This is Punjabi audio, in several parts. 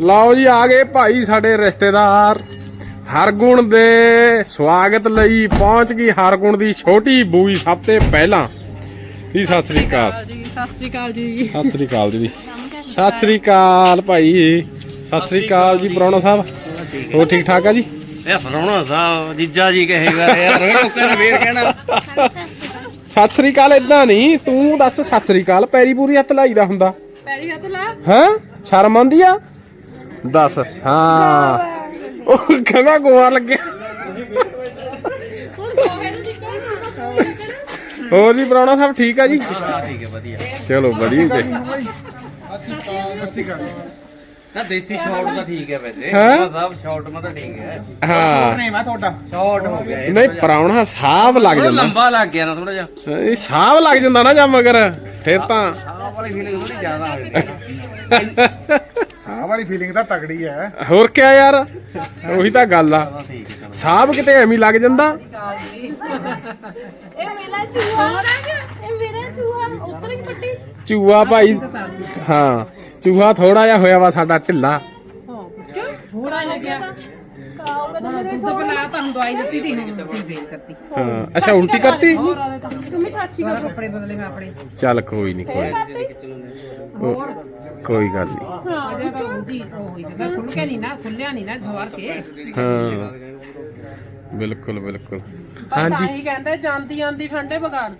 ਲਓ ਜੀ ਆ ਗਏ ਭਾਈ ਸਾਡੇ ਰਿਸ਼ਤੇਦਾਰ। ਹਰਗੁਣ ਦੇ ਸਵਾਗਤ ਲਈ ਪਹੁੰਚ ਗਈ ਹਰਗੁਣ ਦੀ ਛੋਟੀ ਬੂਈ ਸਭ ਤੋਂ ਪਹਿਲਾਂ। ਜੀ ਸਤਿ ਸ੍ਰੀ ਅਕਾਲ। ਜੀ ਸਤਿ ਸ੍ਰੀ ਅਕਾਲ ਜੀ। ਸਤਿ ਸ੍ਰੀ ਅਕਾਲ ਜੀ। ਸਤਿ ਸ੍ਰੀ ਅਕਾਲ ਭਾਈ। ਸਤਿ ਸ੍ਰੀ ਅਕਾਲ ਜੀ ਬਰੌਣਾ ਸਾਹਿਬ। ਹੋਰ ਠੀਕ ਠਾਕ ਆ ਜੀ? ਇਹ ਫਰੋਣਾ ਸਾਹਿਬ ਜੀਜਾ ਜੀ ਕਹੇਗਾ ਯਾਰ ਲੋਕਾਂ ਨੇ ਫੇਰ ਕਹਿਣਾ। ਸਤਿ ਸ੍ਰੀ ਅਕਾਲ ਇਦਾਂ ਨਹੀਂ ਤੂੰ ਦੱਸ ਸਤਿ ਸ੍ਰੀ ਅਕਾਲ ਪੈਰੀ ਪੂਰੀ ਹੱਥ ਲਾਈਦਾ ਹੁੰਦਾ। ਪੈਰੀ ਹੱਥ ਲਾ। ਹੈਂ? ਸ਼ਰਮ ਆਉਂਦੀ ਆ? ਦੱਸ। ਹਾਂ। ਉਹ ਕਹਿੰਦਾ ਗੋਆ ਲੱਗਿਆ। ਹੋਰ ਜੀ ਬਰਾਉਣਾ ਸਾਹਿਬ ਠੀਕ ਆ ਜੀ? ਠੀਕ ਹੈ ਵਧੀਆ ਚਲੋ ਵਧੀਆ ਜੀ। ਨਾ ਦੇਸੀ ਸ਼ਾਟ ਤਾਂ ਠੀਕ ਹੈ ਵੈਸੇ। ਹੈਂ? ਹਾਂ ਸਾਹਿਬ ਸ਼ਾਟ ਮਾ ਤਾਂ ਠੀਕ ਹੈ ਹਾਂ। ਨਹੀਂ ਮੈਂ ਤੁਹਾਡਾ। ਸ਼ਾਟ ਹੋ ਗਿਆ ਇਹ ਨਹੀਂ ਪਰਾਉਣਾ ਸਾਹਬ ਲੱਗ ਜਾਂਦਾ। ਲੰਬਾ ਲੱਗ ਗਿਆ ਨਾ ਥੋੜਾ ਜਿਹਾ। ਇਹ ਸਾਹਬ ਲੱਗ ਜਾਂਦਾ ਨਾ ਜਾਂ ਮਗਰ ਫਿਰ ਤਾਂ। ਆਹ ਵਾਲੀ ਫੀਲਿੰਗ ਥੋੜੀ ਜ਼ਿਆਦਾ ਹੋ ਜਾਂਦੀ ਸਾਹ ਵਾਲੀ ਫੀਲਿੰਗ ਤਾਂ ਤਗੜੀ ਹੈ। ਹੋਰ ਕਿਆ ਯਾਰ? ਉਹੀ ਤਾਂ ਗੱਲ ਆ। ਸਾਹਬ ਕਿਤੇ ਐਵੇਂ ਹੀ ਲੱਗ ਜਾਂਦਾ। ਇਹ ਮੇਰਾ ਚੂਹਾ ਇਹ ਮੇਰਾ ਚੂਹਾ ਉੱਤਰ ਹੀ ਪੱਟੀ? ਚੂਹਾ ਭਾਈ ਹਾਂ ਚੂਹਾ ਥੋੜਾ ਜਿਹਾ ਹੋਇਆ ਵਾ ਸਾਡਾ ਢਿੱਲਾ। ਥੋੜਾ ਜਿਹਾ ਗਿਆ। ਦੁੱਧ ਬਣਾ ਤੁਹਾਨੂੰ ਦਵਾਈ ਦਿੱਤੀ ਸੀ ਹੁਣ ਦਿੱਤੀ ਫੇਰ ਕਰਤੀ। ਹਾਂ ਅੱਛਾ ਉਲਟੀ ਕਰਤੀ? ਤੁਮੀ ਸਾਚੀ ਕਰ ਕੱਪੜੇ ਬਦਲੇ ਮੈਂ ਆਪਣੇ। ਚੱਲ ਕੋਈ ਨਹੀਂ ਕੋਈ ਉਹ- ਕੋਈ ਗੱਲ ਨਹੀਂ ਹਾਂ ਜੇ ਤਾਂ ਉਹਦੀ ਉਹ ਹੋਈ ਜਦੋਂ ਖੁੱਲ ਕੇ ਨਹੀਂ ਨਾ। ਖੁੱਲਿਆ ਨਹੀਂ ਨਾ ਸਵਾਰ ਕੇ ਹਾਂ। ਬਿਲਕੁਲ ਬਿਲਕੁਲ। ਹਾਂਜੀ। ਹੀ ਕਹਿੰਦੇ ਜਾਂਦੀ ਜਾਂਦੀ ਠੰਡੇ ਬਗਾੜ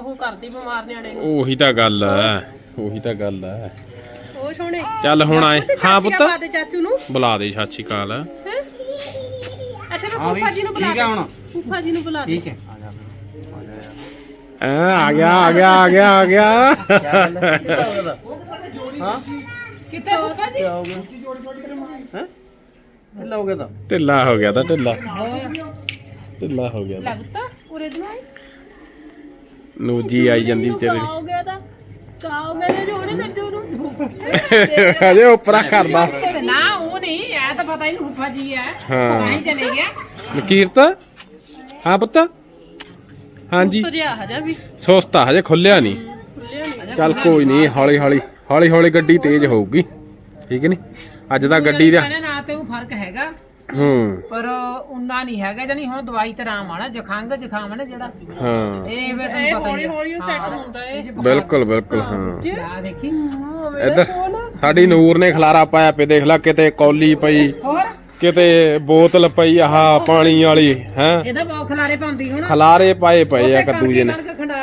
ਉਹ ਕਰਦੀ ਬਿਮਾਰ ਨਿਆਣੇ ਨੂੰ। ਉਹੀ ਤਾਂ ਗੱਲ ਹੈ ਉਹੀ ਤਾਂ ਗੱਲ ਹੈ ਉਹ ਸੋਹਣੇ। ਚੱਲ ਹੁਣ ਆਏ। ਹਾਂ ਪੁੱਤ। ਦੇ ਚਾਚੂ ਨੂੰ। ਬੁਲਾ ਦੇ ਸਤਿ ਸ਼੍ਰੀ ਅਕਾਲ ਹੈਂ? ਅੱਛਾ ਮੈਂ ਫੁੱਫਾ ਜੀ ਨੂੰ ਬੁਲਾ ਠੀਕ ਹੈ ਹੁਣ? ਫੁੱਫਾ ਜੀ ਨੂੰ ਬੁਲਾ ਦੇ। ਠੀਕ ਹੈ। ਆ ਜਾ। ਐ ਆ ਗਿਆ ਆ ਗਿਆ ਆ ਗਿਆ। ਆ ਗਿਆ ਹਾਂ? ਕਿੱਥੇ ਫੁੱਫਾ ਜੀ? ਹੈ? ਢਿੱਲਾ ਹੋ ਗਿਆ ਤਾਂ। ਢਿੱਲਾ ਹੋ ਗਿਆ ਤਾਂ ਢਿੱਲਾ। ਢਿੱਲਾ ਹੋ ਗਿਆ ਤਾਂ। ਲੱਗਦਾ ਉਰੇ ਨੂੰ? ਆਈ ਨੂਜੀ ਆਈ ਜਾਂਦੀ ਵਿਚਾਰੀ। ਹੋ ਗਿਆ ਤਾਂ। ਕਾ ਹੋ ਗਿਆ ਜੋ ਉਹਨੇ ਫਿਰ ਉਹਨੂੰ ਹਜੇ ਉਪਰਾ ਕਰਦਾ ਨਾ ਉਹ ਨਹੀਂ ਐ ਤਾਂ ਪਤਾ ਹੀ ਨਹੀਂ ਜੀ ਐ ਹਾਂ। ਤਾਂ ਹੀ ਚਲੇ ਗਿਆ। ਕੀਰਤ ਹਾਂ ਪੁੱਤ? ਹਾਂਜੀ। ਹਜਾ ਵੀ। ਸੁਸਤਾ ਹਜੇ ਖੁੱਲਿਆ ਨਹੀਂ। ਖੁੱਲਿਆ ਨਹੀਂ। ਚੱਲ ਕੋਈ ਨਹੀਂ ਹੌਲੀ ਹੌਲੀ ਹੌਲੀ ਹੌਲੀ ਗੱਡੀ ਤੇਜ਼ ਹੋਊਗੀ। ਠੀਕ ਨਹੀਂ ਅੱਜ ਤਾਂ ਗੱਡੀ ਦਾ ਕਹਿੰਦੇ ਨਾ ਤੇ ਉਹ ਫ਼ਰਕ ਹੈਗਾ। ਹੂੰ। ਪਰ ਉਨਾ ਨਹੀਂ ਹੈਗਾ ਜਾਨੀ ਹੁਣ ਦਵਾਈ ਤੇ ਆਰਾਮ ਆਣਾ ਜ਼ਖੰਗ ਜ਼ੁਕਾਮ ਹੈ ਨਾ ਜਿਹੜਾ। ਹਾਂ। ਇਹ ਵੇ ਤੈਨੂੰ ਪਤਾ ਹੀ ਹੌਲੀ ਹੌਲੀ ਸੈੱਟ ਹੁੰਦਾ ਇਹ ਬਿਲਕੁਲ ਬਿਲਕੁਲ ਹਾਂ। ਆ ਦੇਖੀ। ਇੱਧਰ ਸਾਡੀ ਨੂਰ ਨੇ ਖਲਾਰਾ ਪਾਇਆ ਪੇ ਦੇਖ ਲੈ ਕਿਤੇ ਕੌਲੀ ਪਈ ਹੋਰ? ਕਿਤੇ ਬੋਤਲ ਪਈ ਆਹ ਪਾਣੀ ਵਾਲੀ ਹੈ? ਇਹਦਾ ਬਹੁਤ ਖਲਾਰੇ ਪਾਉਂਦੀ ਹੁਣ। ਖਲਾਰੇ ਪਾਏ ਪਏ ਆ ਕੱਦੂ ਜੇ ਨੇ।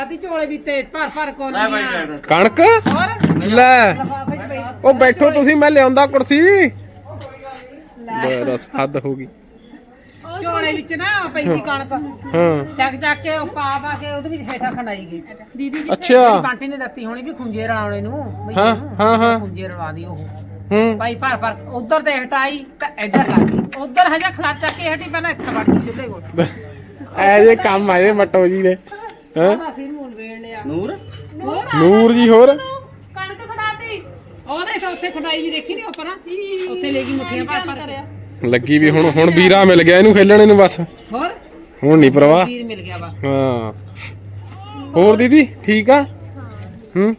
ਕਣਕ ਖੰਡਾਤੀ ਝੋਲੇ ਵੀ ਤੇ ਭਰ ਭਰ ਕੋਲੀਆਂ ਕਣਕ? ਲੈ। ਲਫਾਫੇ ਚ ਪਈ। ਉਹ ਬੈਠੋ ਤੁਸੀਂ ਮੈਂ ਲਿਆਉਂਦਾ ਕੁਰਸੀ। ਬਸ ਹੱਦ ਹੋ ਗਈ। ਝੋਲੇ ਵਿੱਚ ਨਾ ਪਈ ਦੀ ਕਣਕ। ਹਾਂ। ਚੱਕ ਚੱਕ ਕੇ ਉਹ ਪਾ ਪਾ ਕੇ ਉਹਦੇ ਵਿੱਚ ਹੇਠਾਂ ਖੰਡਾਈ ਗਈ। ਦੀਦੀ ਅੱਛਾ। ਬਾਂਟੀ ਨੇ ਦਿੱਤੀ ਹੋਣੀ ਵੀ ਖੁੰਝੇ ਰਲਾਉਣੇ ਨੂੰ ਬਈ ਹਾਂ, ਇਹਨੂੰ ਹਾਂ, ਹਾਂ। ਖੁੰਝੇ ਰਲਾ ਦੀ ਉਹ। ਹੂੰ। ਭਾਈ ਭਰ ਭਰ ਉਧਰ ਤੇ ਹਟਾਈ ਤਾਂ ਇੱਧਰ ਲਾ ਗਈ ਉਧਰ ਹਜਾ ਖਲਾਰ ਚੱਕ ਕੇ ਹਟੀ ਪਹਿਲਾਂ ਇੱਥੇ ਵੜ ਗਈ ਚੁੱਲ੍ਹੇ ਕੋਲ। ਐ ਜੇ ਕੰਮ ਆਏ ਮੱਟੋ ਜੀ ਦੇ। ਹੈਂ? ਅਸੀਂ ਲਿਆ। ਨੂਰ? ਨੂਰ ਜੀ ਹੋਰ? ਕਣਕ ਖੜਾਤੀ। ਉਹਦੇ ਤਾਂ ਉੱਥੇ ਖੜਾਈ ਵੀ ਦੇਖੀ ਨਹੀਂ ਉੱਪਰ। ਉੱਥੇ ਲੈ ਗਈ ਮੁੱਠੀਆਂ ਭਰ ਭਰ ਕਰਿਆ ਲੱਗੀ ਵੀ ਹੁਣ ਹੁਣ ਵੀਰਾ ਮਿਲ ਗਿਆ ਇਹਨੂੰ ਖੇਲਣੇ ਨੂੰ ਬਸ। ਹੋਰ? ਹੁਣ ਨਹੀਂ ਪਰਵਾਹ। ਵੀਰ ਮਿਲ ਗਿਆ ਵਾ। ਹਾਂ। ਹੋਰ ਦੀਦੀ ਠੀਕ ਆ? ਹੂੰ।